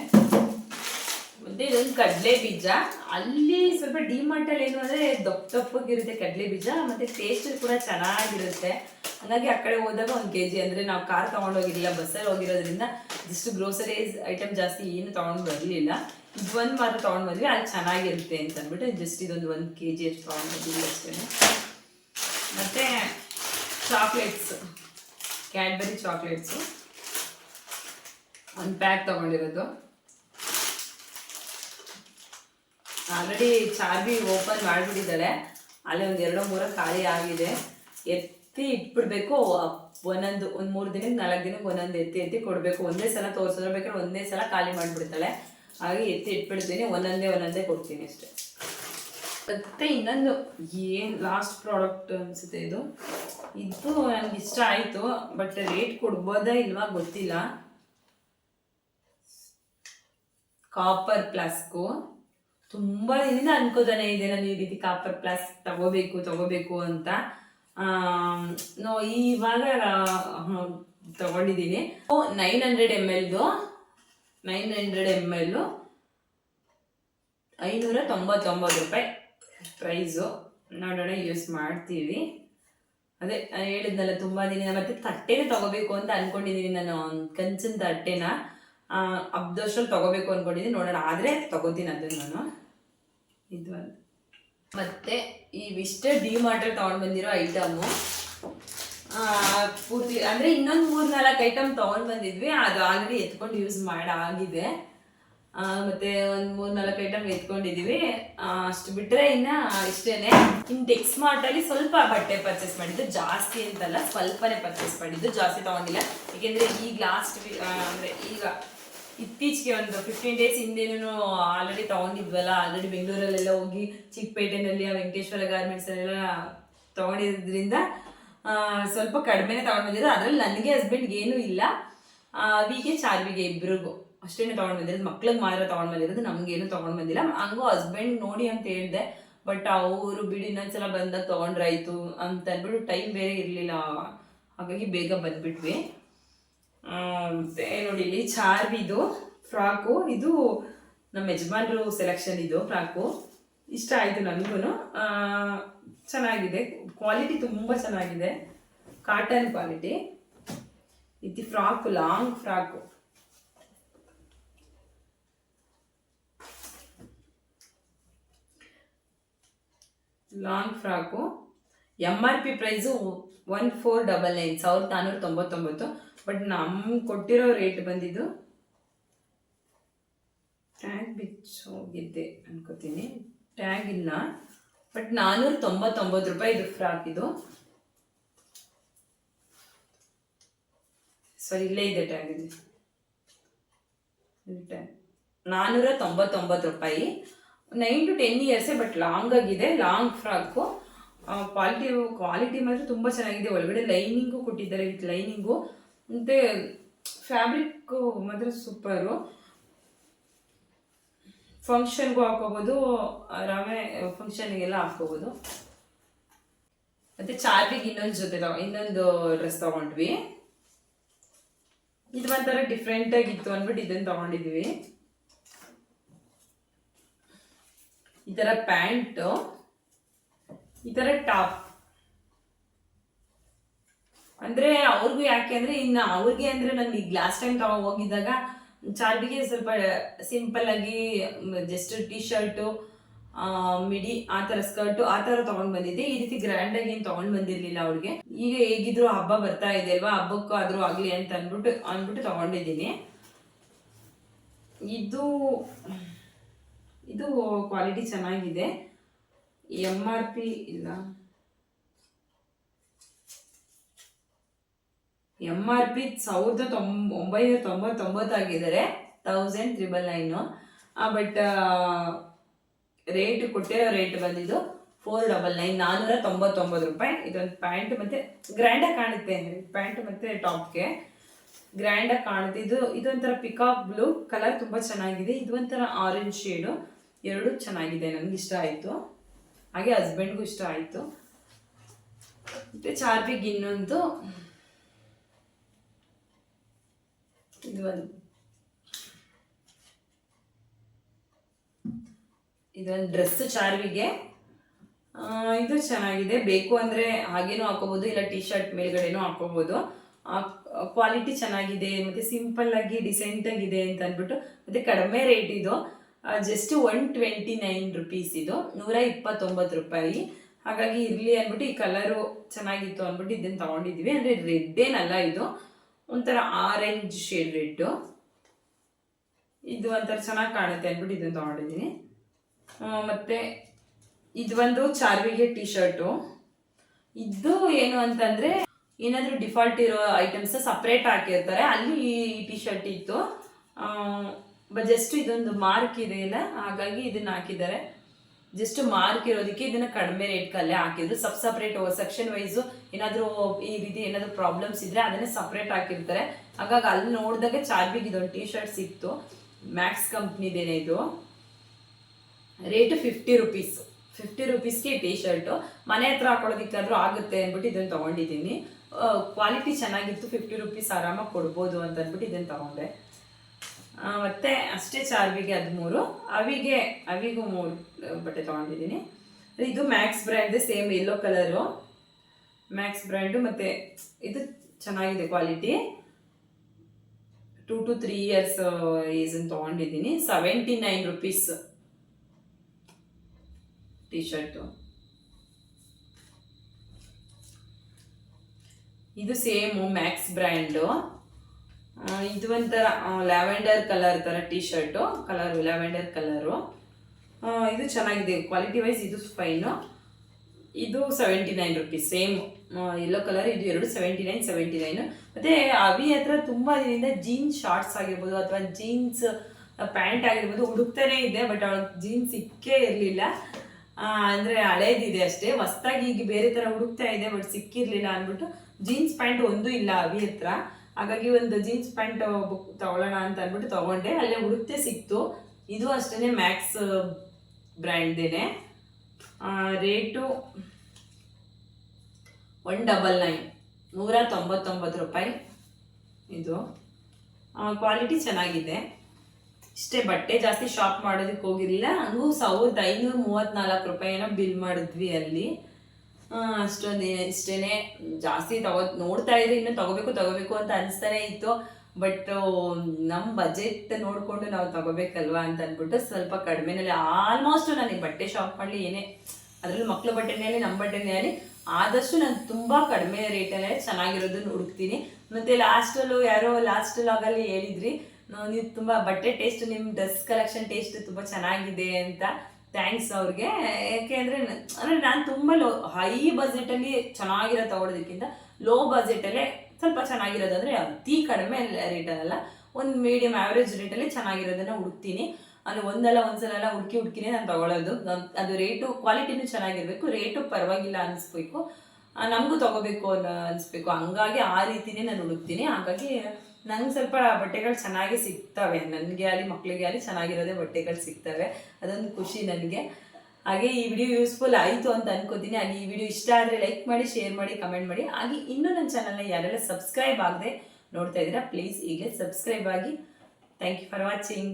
ಮತ್ತೆ ಇದೊಂದು ಕಡಲೆ ಬೀಜ. ಅಲ್ಲಿ ಸ್ವಲ್ಪ ಡಿಮಾರ್ಟಲ್ಲಿ ಏನು ಅಂದರೆ ದಪ್ಪ ದಪ್ಪಗಿರುತ್ತೆ ಕಡಲೆ ಬೀಜ, ಮತ್ತು ಟೇಸ್ಟ್ ಕೂಡ ಚೆನ್ನಾಗಿರುತ್ತೆ. ಹಾಗಾಗಿ ಆ ಕಡೆ ಹೋದಾಗ ಒಂದು ಕೆ ಜಿ ಅಂದರೆ ನಾವು ಕಾರ್ ತೊಗೊಂಡೋಗಿರಲಿಲ್ಲ ಬಸ್ಸಲ್ಲಿ ಹೋಗಿರೋದ್ರಿಂದ ಜಸ್ಟ್ ಗ್ರೋಸರೀಸ್ ಐಟಮ್ ಜಾಸ್ತಿ ಏನು ತೊಗೊಂಡು ಬರಲಿಲ್ಲ. ಇದು ಒಂದು ಮಾತ್ರ ತೊಗೊಂಡು ಬಂದ್ವಿ, ಅಲ್ಲಿ ಚೆನ್ನಾಗಿರುತ್ತೆ ಅಂತ ಅಂದ್ಬಿಟ್ಟು ಜಸ್ಟ್ ಇದೊಂದು ಒಂದು ಕೆ ಜಿ ಅಷ್ಟು ತೊಗೊಂಡು ಬಂದಿಲ್ಲ ಅಷ್ಟೇ. ಮತ್ತು ಚಾಕ್ಲೇಟ್ಸ್ ಕ್ಯಾಡ್ಬರಿ ಚಾಕ್ಲೇಟ್ಸು ಒಂದು ಪ್ಯಾಕ್ ತೊಗೊಂಡಿರೋದು. ಆಲ್ರೆಡಿ ಚಾರ್ಬಿ ಓಪನ್ ಮಾಡಿಬಿಟ್ಟಿದ್ದಾಳೆ ಅಲ್ಲಿ ಒಂದು ಎರಡು, ಮೂರು ಖಾಲಿ ಆಗಿದೆ. ಎತ್ತಿ ಇಟ್ಬಿಡ್ಬೇಕು. ಒಂದೊಂದು, ಒಂದು ಮೂರು ದಿನಕ್ಕೆ, ನಾಲ್ಕು ದಿನಕ್ಕೆ ಒಂದೊಂದು ಎತ್ತಿ ಎತ್ತಿ ಕೊಡಬೇಕು. ಒಂದೇ ಸಲ ತೋರಿಸಿದ್ರೆ ಬೇಕಾದ್ರೆ ಒಂದೇ ಸಲ ಖಾಲಿ ಮಾಡಿಬಿಡ್ತಾಳೆ. ಹಾಗೆ ಎತ್ತಿ ಇಟ್ಬಿಡ್ತೀನಿ. ಒಂದೊಂದೇ ಒಂದೊಂದೇ ಕೊಡ್ತೀನಿ ಅಷ್ಟೇ. ಮತ್ತೆ ಇನ್ನೊಂದು, ಏನು ಲಾಸ್ಟ್ ಪ್ರಾಡಕ್ಟ್ ಅನಿಸುತ್ತೆ ಇದು? ಇದು ನನಗೆ ಇಷ್ಟ ಆಯಿತು ಬಟ್ ರೇಟ್ ಕೊಡ್ಬೋದಾ ಇಲ್ವಾ ಗೊತ್ತಿಲ್ಲ. ಕಾಪರ್ ಪ್ಲಾಸ್ಕು ತುಂಬ ದಿನದಿಂದ ಅನ್ಕೋತಾನೆ ಇದೆ ನಾನು ಈ ರೀತಿ ಕಾಪರ್ ಪ್ಲಾಸ್ ತಗೋಬೇಕು ತಗೋಬೇಕು ಅಂತ. ನೋ, ಇವಾಗ ತಗೊಂಡಿದ್ದೀನಿ. ನೈನ್ ಹಂಡ್ರೆಡ್ ಎಂ ಎಲ್ದು ನೈನ್ ಹಂಡ್ರೆಡ್ ಎಂ ಎಲ್ಲು ಐನೂರ ತೊಂಬತ್ತೊಂಬತ್ತು ರೂಪಾಯಿ ಪ್ರೈಸು ನೋಡೋಣ ಯೂಸ್ ಮಾಡ್ತೀವಿ. ಅದೇ ಹೇಳಿದ್ನಲ್ಲ, ತುಂಬ ದಿನ ಮತ್ತೆ ತಟ್ಟೆನೇ ತಗೋಬೇಕು ಅಂತ ಅನ್ಕೊಂಡಿದ್ದೀನಿ ನಾನು ಕಂಚಿನ ತಟ್ಟೆನ. ಅಬ್ದೋಷಲ್ಲಿ ತಗೋಬೇಕು ಅಂದ್ಕೊಂಡಿದ್ದೀನಿ ನೋಡೋಣ. ಆದರೆ ತಗೋತೀನಿ ಅದನ್ನು ನಾನು. ಇದು ಒಂದು ಮತ್ತೆ ಇವಿಷ್ಟೇ ಡಿ ಮಾರ್ಟಲ್ಲಿ ತೊಗೊಂಡು ಬಂದಿರೋ ಐಟಮು ಪೂರ್ತಿ ಅಂದರೆ ಇನ್ನೊಂದು ಮೂರು ನಾಲ್ಕು ಐಟಮ್ ತೊಗೊಂಡು ಬಂದಿದ್ವಿ. ಅದು ಆಲ್ರೆಡಿ ಎತ್ಕೊಂಡು ಯೂಸ್ ಮಾಡಾಗಿದೆ ಮತ್ತೆ ಒಂದು ಮೂರು ನಾಲ್ಕು ಐಟಮ್ ಎತ್ಕೊಂಡಿದೀವಿ. ಆ, ಅಷ್ಟು ಬಿಟ್ಟರೆ ಇನ್ನ ಇಷ್ಟೇನೆ. ಇನ್ನು ಡೆಕ್ಸ್ ಮಾರ್ಟಲ್ಲಿ ಸ್ವಲ್ಪ ಬಟ್ಟೆ ಪರ್ಚೇಸ್ ಮಾಡಿದ್ದು. ಜಾಸ್ತಿ ಅಂತಲ್ಲ ಸ್ವಲ್ಪನೇ ಪರ್ಚೇಸ್ ಮಾಡಿದ್ದು. ಜಾಸ್ತಿ ತಗೊಂಡಿಲ್ಲ. ಏಕೆಂದರೆ ಈಗ ಲಾಸ್ಟ್ ಅಂದರೆ ಈಗ ಇತ್ತೀಚೆಗೆ ಒಂದು ಫಿಫ್ಟೀನ್ ಡೇಸ್ ಹಿಂದೆನೂ ಆಲ್ರೆಡಿ ತಗೊಂಡಿದ್ವಲ್ಲ ಆಲ್ರೆಡಿ ಬೆಂಗಳೂರಲ್ಲೆಲ್ಲ ಹೋಗಿ ಚಿಕ್ಕಪೇಟೆನಲ್ಲಿ, ಆ ವೆಂಕಟೇಶ್ವರ ಗಾರ್ಮೆಂಟ್ಸ್ ಎಲ್ಲ ತಗೊಂಡಿದ್ರಿಂದ ಸ್ವಲ್ಪ ಕಡಿಮೆನೇ ತಗೊಂಡು ಅದರಲ್ಲಿ ನನಗೆ ಹಸ್ಬೆಂಡ್ಗೆ ಏನೂ ಇಲ್ಲ. ವಿಗೆ ಚಾರ್ವಿಗೆ ಇಬ್ಬರಿಗೂ ಅಷ್ಟೇನೆ ತಗೊಂಡು ಬಂದಿರೋದು. ಮಕ್ಳಿಗೆ ಮಾತ್ರ ತಗೊಂಡು ಬಂದಿರೋದು ನಮಗೇನು ತಗೊಂಡು ಬಂದಿಲ್ಲ. ಹಂಗೂ ಹಸ್ಬೆಂಡ್ ನೋಡಿ ಅಂತ ಹೇಳಿದೆ ಬಟ್ ಅವರು ಬಿಡಿ ಇನ್ನೊಂದ್ಸಲ ಬಂದಾಗ ತಗೊಂಡ್ರಾಯ್ತು ಅಂತ ಅಂದ್ಬಿಟ್ಟು ಟೈಮ್ ಬೇರೆ ಇರಲಿಲ್ಲ. ಹಾಗಾಗಿ ಬೇಗ ಬಂದ್ಬಿಟ್ವಿ. ನೋಡಿ ಇಲ್ಲಿ ಚಾರ್ವಿದು ಫ್ರಾಕು. ಇದು ನಮ್ಮ ಯಜಮಾನ್ರು ಸೆಲೆಕ್ಷನ್ ಇದು, ಫ್ರಾಕು. ಇಷ್ಟ ಆಯಿತು ನನಗೂ ಚೆನ್ನಾಗಿದೆ. ಕ್ವಾಲಿಟಿ ತುಂಬ ಚೆನ್ನಾಗಿದೆ. ಕಾಟನ್ ಕ್ವಾಲಿಟಿ ಇದು frock long frock. Long frock. M R P price one four double nine ಸಾವಿರದ ನಾನ್ನೂರ ತೊಂಬತ್ತೊಂಬತ್ತು. ಬಟ್ ನಮ್ಗೆ ಕೊಟ್ಟಿರೋ ರೇಟ್ ಬಂದಿದ್ದು ಟ್ಯಾಗ್ ಬಿಚ್ಚೋಗಿದ್ದೆ ಅನ್ಕೋತೀನಿ. ಟ್ಯಾಗ್ ಇಲ್ಲ. ಬಟ್ ನಾನ್ನೂರ ತೊಂಬತ್ತೊಂಬತ್ತು ರೂಪಾಯಿ ಇದು ಫ್ರಾಕ್ ಇದು ಸರಿ ಇಲ್ಲೇ ಇದೆ ಟ್ಯಾಗ್ ಇದೆ ನಾನ್ನೂರ ತೊಂಬತ್ತೊಂಬತ್ತು ರೂಪಾಯಿ. ನೈನ್ ಟು ಟೆನ್ ಇಯರ್ಸೇ ಬಟ್ ಲಾಂಗ್ ಆಗಿದೆ. ಲಾಂಗ್ ಫ್ರಾಕು ಕ್ವಾಲಿಟಿ ಕ್ವಾಲಿಟಿ ಮಾತ್ರ ತುಂಬ ಚೆನ್ನಾಗಿದೆ. ಒಳಗಡೆ ಲೈನಿಂಗು ಕೊಟ್ಟಿದ್ದಾರೆ, ವಿತ್ ಲೈನಿಂಗು ಮತ್ತು ಫ್ಯಾಬ್ರಿಕ್ ಮಾತ್ರ ಸೂಪರು ಫಂಕ್ಷನ್ಗೂ ಹಾಕೋಬೋದು ಆರಾಮೇ ಫಂಕ್ಷನ್ಗೆಲ್ಲ ಹಾಕೋಬೋದು. ಮತ್ತು ಚಾರ್ಜಿಗೆ ಇನ್ನೊಂದು ಜೊತೆ ಇನ್ನೊಂದು ಡ್ರೆಸ್ ತಗೊಂಡ್ವಿ. ಇದು ಒಂಥರ ಡಿಫ್ರೆಂಟಾಗಿತ್ತು ಅಂದ್ಬಿಟ್ಟು ಇದನ್ನ ತೊಗೊಂಡಿದ್ವಿ. ಈ ಥರ ಪ್ಯಾಂಟ್ ಈ ಥರ ಟಾಪ್. ಅಂದ್ರೆ ಅವ್ರಿಗೂ ಯಾಕೆ ಅಂದರೆ ಇನ್ನು ಅವ್ರಿಗೆ ಅಂದ್ರೆ ನಾನು ಈಗ ಲಾಸ್ಟ್ ಟೈಮ್ ತಗೋ ಹೋಗಿದ್ದಾಗ ಚಾರ್ಬಿಗೆ ಸ್ವಲ್ಪ ಸಿಂಪಲ್ ಆಗಿ ಜಸ್ಟ್ ಟಿ ಶರ್ಟು ಮಿಡಿ ಆ ಥರ ಸ್ಕರ್ಟು ಆ ಥರ ತಗೊಂಡ್ ಬಂದಿದ್ದೆ. ಈ ರೀತಿ ಗ್ರ್ಯಾಂಡ್ ಆಗಿ ಏನ್ ತಗೊಂಡ್ ಬಂದಿರ್ಲಿಲ್ಲ ಅವ್ರಿಗೆ. ಈಗ ಹೇಗಿದ್ರು ಹಬ್ಬ ಬರ್ತಾ ಇದೆ ಅಲ್ವಾ? ಹಬ್ಬಕ್ಕೂ ಆದರೂ ಆಗಲಿ ಅಂತ ಅನ್ಬಿಟ್ಟು ಅಂದ್ಬಿಟ್ಟು ತಗೊಂಡಿದ್ದೀನಿ. ಇದು ಇದು ಕ್ವಾಲಿಟಿ ಚೆನ್ನಾಗಿದೆ. ಎಂ ಆರ್ ಪಿ ಇಲ್ಲ. ಎಂ ಆರ್ ಪಿ ಸಾವಿರದ ತೊಂಬ ಒಂಬೈನೂರ ತೊಂಬತ್ತೊಂಬತ್ತಾಗಿದ್ದಾರೆ thousand triple nine but rate ಕೊಟ್ಟಿರೋ ರೇಟ್ ಬಂದಿದ್ದು ಫೋರ್ ಡಬಲ್ ನೈನ್ ನಾನ್ನೂರ ತೊಂಬತ್ತೊಂಬತ್ತು ರೂಪಾಯಿ. ಇದೊಂದು ಪ್ಯಾಂಟ್ ಮತ್ತೆ ಗ್ರ್ಯಾಂಡಾಗಿ ಕಾಣುತ್ತೆ ಪ್ಯಾಂಟ್ ಮತ್ತೆ ಟಾಪ್ಗೆ ಗ್ರ್ಯಾಂಡಾಗಿ ಕಾಣುತ್ತೆ. ಇದು, ಇದೊಂಥರ ಪಿಕಾಕ್ ಬ್ಲೂ ಕಲರ್ ತುಂಬ ಚೆನ್ನಾಗಿದೆ. ಇದು ಒಂಥರ ಆರೆಂಜ್ ಶೇಡು ಎರಡು ಚೆನ್ನಾಗಿದೆ. ನನಗೆ ಇಷ್ಟ ಆಯಿತು. ಹಾಗೆ ಹಸ್ಬೆಂಡ್ಗೂ ಇಷ್ಟ ಆಯಿತು. ಮತ್ತೆ ಚಾರ್ಬಿಗೆ ಇನ್ನೊಂದು. ಇದು ಒಂದು. ಇದೊಂದು ಡ್ರೆಸ್ ಚಾರ್ವಿಗೆ. ಇದು ಚೆನ್ನಾಗಿದೆ. ಬೇಕು ಅಂದ್ರೆ ಹಾಗೇನೂ ಹಾಕೋಬಹುದು ಇಲ್ಲ ಟೀ ಶರ್ಟ್ ಮೇಲ್ಗಡೆನೂ ಹಾಕೋಬಹುದು ಕ್ವಾಲಿಟಿ ಚೆನ್ನಾಗಿದೆ, ಮತ್ತೆ ಸಿಂಪಲ್ ಆಗಿ ಡಿಸೆಂಟ್ ಆಗಿದೆ ಅಂತ ಅಂದ್ಬಿಟ್ಟು, ಮತ್ತೆ ಕಡಿಮೆ ರೇಟ್ ಇದು. Just one twenty nine rupees ಇದು. ನೂರ ಇಪ್ಪತ್ತೊಂಬತ್ತು ರೂಪಾಯಿ. ಹಾಗಾಗಿ ಇರ್ಲಿ ಅಂದ್ಬಿಟ್ಟು ಈ ಕಲರು ಚೆನ್ನಾಗಿತ್ತು ಅಂದ್ಬಿಟ್ಟು ಇದನ್ನ ತಗೊಂಡಿದ್ವಿ. ಅಂದ್ರೆ ರೆಡ್ ಏನಲ್ಲ ಇದು. ಒಂಥರ ಆರೆಂಜ್ ಶೇಡ್ ರೆಡ್ಡು ಇದು ಒಂಥರ ಚೆನ್ನಾಗಿ ಕಾಣುತ್ತೆ ಅಂದ್ಬಿಟ್ಟು ಇದನ್ನ ತೊಗೊಂಡಿದ್ದೀನಿ ಮತ್ತು ಮತ್ತೆ ಇದು ಒಂದು ಚಾರ್ವಿಗೆ ಟಿ ಶರ್ಟು ಇದು ಏನು ಅಂತಂದ್ರೆ ಏನಾದರೂ ಡಿಫಾಲ್ಟ್ ಇರೋ ಐಟಮ್ಸ್ ಸಪ್ರೇಟ್ ಹಾಕಿರ್ತಾರೆ. ಅಲ್ಲಿ ಈ ಟಿ ಶರ್ಟ್ ಇತ್ತು ಜಸ್ಟ್ ಇದೊಂದು ಮಾರ್ಕ್ ಇದೆ ಇಲ್ಲ ಹಾಗಾಗಿ ಇದನ್ನ ಹಾಕಿದ್ದಾರೆ. ಜಸ್ಟ್ ಮಾರ್ಕ್ ಇರೋದಕ್ಕೆ ಇದನ್ನ ಕಡಿಮೆ ರೇಟ್ ಅಲ್ಲೇ ಹಾಕಿದ್ರು. ಸಬ್ ಸಪ್ರೇಟ್ ಸೆಕ್ಷನ್ ವೈಸು ಏನಾದರೂ ಈ ರೀತಿ ಏನಾದರೂ ಪ್ರಾಬ್ಲಮ್ಸ್ ಇದ್ರೆ ಅದನ್ನೇ ಸಪ್ರೇಟ್ ಹಾಕಿರ್ತಾರೆ. ಹಾಗಾಗಿ ಅಲ್ಲಿ ನೋಡಿದಾಗ ಚಾರ್ಬಿಗೆ ಇದೊಂದು ಟಿ ಶರ್ಟ್ ಸಿಕ್ತು ಮ್ಯಾಕ್ಸ್ ಕಂಪ್ನಿದೇನೆ ಇದು. ರೇಟ್ ಫಿಫ್ಟಿ ರುಪೀಸ್ ಫಿಫ್ಟಿ ರುಪೀಸ್ಗೆ ಟಿ ಶರ್ಟು ಮನೆ ಹತ್ರ ಹಾಕೊಳ್ಳೋದಕ್ಕಾದ್ರೂ ಆಗುತ್ತೆ ಅಂದ್ಬಿಟ್ಟು ಇದನ್ನು ತೊಗೊಂಡಿದ್ದೀನಿ. ಕ್ವಾಲಿಟಿ ಚೆನ್ನಾಗಿತ್ತು. ಫಿಫ್ಟಿ ರುಪೀಸ್ ಆರಾಮಾಗಿ ಕೊಡ್ಬೋದು ಅಂತ ಅಂದ್ಬಿಟ್ಟು ಇದನ್ನು ತೊಗೊಂಡೆ. ಮತ್ತೆ ಅಷ್ಟೇ ಚಾರ್ವಿಗೆ ಹದಿಮೂರು ಅವಿಗೆ, ಅವಿಗೂ ಮೂರು ಬಟ್ಟೆ ತೊಗೊಂಡಿದ್ದೀನಿ. ಇದು Max brand same yellow colour Max brand ಮತ್ತು ಇದು ಚೆನ್ನಾಗಿದೆ quality two to three years again ತೊಗೊಂಡಿದ್ದೀನಿ. Seventy nine rupees T shirt ಇದು ಸೇಮು ಮ್ಯಾಕ್ಸ್ ಬ್ರ್ಯಾಂಡು ಇದು ಒಂಥರ ಲ್ಯಾವೆಂಡರ್ ಕಲರ್ ಥರ T shirt colour, lavender colour. ಇದು ಚೆನ್ನಾಗಿದೆ ಕ್ವಾಲಿಟಿ ವೈಸ್ ಇದು ಫೈನು ಇದು seventy nine rupees same yellow colour ಇದು ಎರಡು ಸೆವೆಂಟಿ ನೈನ್ ಸೆವೆಂಟಿ ನೈನು ಮತ್ತು ಅವಿ ಹತ್ರ ತುಂಬ ದಿನದಿಂದ ಜೀನ್ಸ್ ಶಾರ್ಟ್ಸ್ ಆಗಿರ್ಬೋದು ಅಥವಾ ಜೀನ್ಸ್ ಪ್ಯಾಂಟ್ ಆಗಿರ್ಬೋದು ಹುಡುಕ್ತಾನೆ ಇದೆ ಬಟ್ ಅವಳ ಜೀನ್ಸ್ ಸಿಕ್ಕೇ ಇರಲಿಲ್ಲ. ಅಂದರೆ ಹಳೇದಿದೆ ಅಷ್ಟೇ, ಹೊಸ್ದಾಗಿ ಈಗ ಬೇರೆ ಥರ ಹುಡುಕ್ತಾ ಇದೆ ಬಟ್ ಸಿಕ್ಕಿರಲಿಲ್ಲ ಅಂದ್ಬಿಟ್ಟು ಜೀನ್ಸ್ ಪ್ಯಾಂಟ್ ಒಂದು ಇಲ್ಲ ಅವಿ ಹತ್ರ. ಹಾಗಾಗಿ ಒಂದು ಜೀನ್ಸ್ ಪ್ಯಾಂಟ್ ಬುಕ್ ತಗೊಳ್ಳೋಣ ಅಂತ ಅಂದ್ಬಿಟ್ಟು ತಗೊಂಡೆ. ಅಲ್ಲೇ ಹುಡುಕ್ತೆ ಸಿಕ್ತು. ಇದು ಅಷ್ಟೇ ಮ್ಯಾಕ್ಸ್ ಬ್ರ್ಯಾಂಡ್ದೇನೆ ರೇಟು ಒನ್ ಡಬಲ್ ನೈನ್ ನೂರ ತೊಂಬತ್ತೊಂಬತ್ತು ರೂಪಾಯಿ ಇದು. ಕ್ವಾಲಿಟಿ ಚೆನ್ನಾಗಿದೆ. ಇಷ್ಟೇ ಬಟ್ಟೆ ಜಾಸ್ತಿ ಶಾಪ್ ಮಾಡೋದಕ್ಕೆ ಹೋಗಿರಲಿಲ್ಲ. ಹಂಗೂ ಸಾವಿರದ ಐನೂರ ಮೂವತ್ತ್ನಾಲ್ಕು ರೂಪಾಯಿನ ಬಿಲ್ ಮಾಡಿದ್ವಿ ಅಲ್ಲಿ. ಅಷ್ಟೊಂದು ಇಷ್ಟೇ ಜಾಸ್ತಿ ತಗೋ ನೋಡ್ತಾ ಇದ್ರೆ ಇನ್ನೂ ತಗೋಬೇಕು ತಗೋಬೇಕು ಅಂತ ಅನಿಸ್ತಾನೆ ಇತ್ತು. ಬಟ್ ನಮ್ಮ ಬಜೆಟ್ ನೋಡಿಕೊಂಡು ನಾವು ತಗೋಬೇಕಲ್ವಾ ಅಂತ ಅಂದ್ಬಿಟ್ಟು ಸ್ವಲ್ಪ ಕಡಿಮೆನಲ್ಲಿ ಆಲ್ಮೋಸ್ಟ್ ನನಗೆ ಬಟ್ಟೆ ಶಾಪ್ ಮಾಡಲಿ ಏನೇ ಅದರಲ್ಲಿ ಬಟ್ಟೆನೇ ಆಗಲಿ ನಮ್ಮ ಬಟ್ಟೆನೇ ಆಗಲಿ ಆದಷ್ಟು ನಾನು ತುಂಬ ಕಡಿಮೆ ರೇಟಲ್ಲೇ ಚೆನ್ನಾಗಿರೋದನ್ನ ಹುಡುಕ್ತೀನಿ. ಮತ್ತು ಲಾಸ್ಟಲ್ಲೂ ಯಾರೋ ಲಾಸ್ಟ್ ಲಾಗಲ್ಲಿ ಹೇಳಿದ್ರಿ, ನೀವು ತುಂಬ ಬಟ್ಟೆ ಟೇಸ್ಟ್ ನಿಮ್ಮ ಡ್ರೆಸ್ ಕಲೆಕ್ಷನ್ ಟೇಸ್ಟ್ ತುಂಬ ಚೆನ್ನಾಗಿದೆ ಅಂತ. ಥ್ಯಾಂಕ್ಸ್ ಅವ್ರಿಗೆ. ಯಾಕೆ ಅಂದರೆ ನಾನು ತುಂಬ ಲೋ ಹೈ ಬಜೆಟಲ್ಲಿ ಚೆನ್ನಾಗಿರೋ ತಗೊಳ್ಳೋದಕ್ಕಿಂತ ಲೋ ಬಜೆಟಲ್ಲೇ ಸ್ವಲ್ಪ ಚೆನ್ನಾಗಿರೋದು ಅಂದರೆ ಅತಿ ಕಡಿಮೆ ರೇಟಲ್ಲ ಒಂದು ಮೀಡಿಯಮ್ ಆವ್ರೇಜ್ ರೇಟಲ್ಲಿ ಚೆನ್ನಾಗಿರೋದನ್ನು ಹುಡುಕ್ತೀನಿ ಅಂದರೆ ಒಂದಲ್ಲ ಒಂದ್ಸಲ ಎಲ್ಲ ಹುಡುಕಿ ಹುಡುಕಿನೇ ನಾನು ತಗೊಳ್ಳೋದು ಅದು ರೇಟು ಕ್ವಾಲಿಟಿನೂ ಚೆನ್ನಾಗಿರಬೇಕು ರೇಟು ಪರವಾಗಿಲ್ಲ ಅನ್ನಿಸ್ಬೇಕು ನಮಗೂ ತಗೋಬೇಕು ಅನ್ನೋ ಅನಿಸ್ಬೇಕು. ಹಂಗಾಗಿ ಆ ರೀತಿನೇ ನಾನು ಹುಡುಕ್ತೀನಿ ಹಾಗಾಗಿ ನಂಗೆ ಸ್ವಲ್ಪ ಬಟ್ಟೆಗಳು ಚೆನ್ನಾಗಿ ಸಿಗ್ತವೆ. ನನಗೆ ಆಗಲಿ ಮಕ್ಕಳಿಗೆ ಆಗಲಿ ಚೆನ್ನಾಗಿರೋದೇ ಬಟ್ಟೆಗಳು ಸಿಗ್ತವೆ. ಅದೊಂದು ಖುಷಿ ನನಗೆ. ಹಾಗೆ ಈ ವಿಡಿಯೋ ಯೂಸ್ಫುಲ್ ಆಯಿತು ಅಂತ ಅನ್ಕೋತೀನಿ. ಹಾಗೆ ಈ ವಿಡಿಯೋ ಇಷ್ಟ ಆದರೆ ಲೈಕ್ ಮಾಡಿ, ಶೇರ್ ಮಾಡಿ, ಕಮೆಂಟ್ ಮಾಡಿ. ಹಾಗೆ ಇನ್ನೂ ನನ್ನ ಚಾನಲ್ನ ಯಾರೆಲ್ಲ ಸಬ್ಸ್ಕ್ರೈಬ್ ಆಗದೆ ನೋಡ್ತಾ ಇದ್ದೀರಾ, ಪ್ಲೀಸ್ ಈಗಲೇ ಸಬ್ಸ್ಕ್ರೈಬ್ ಆಗಿ. Thank you for watching.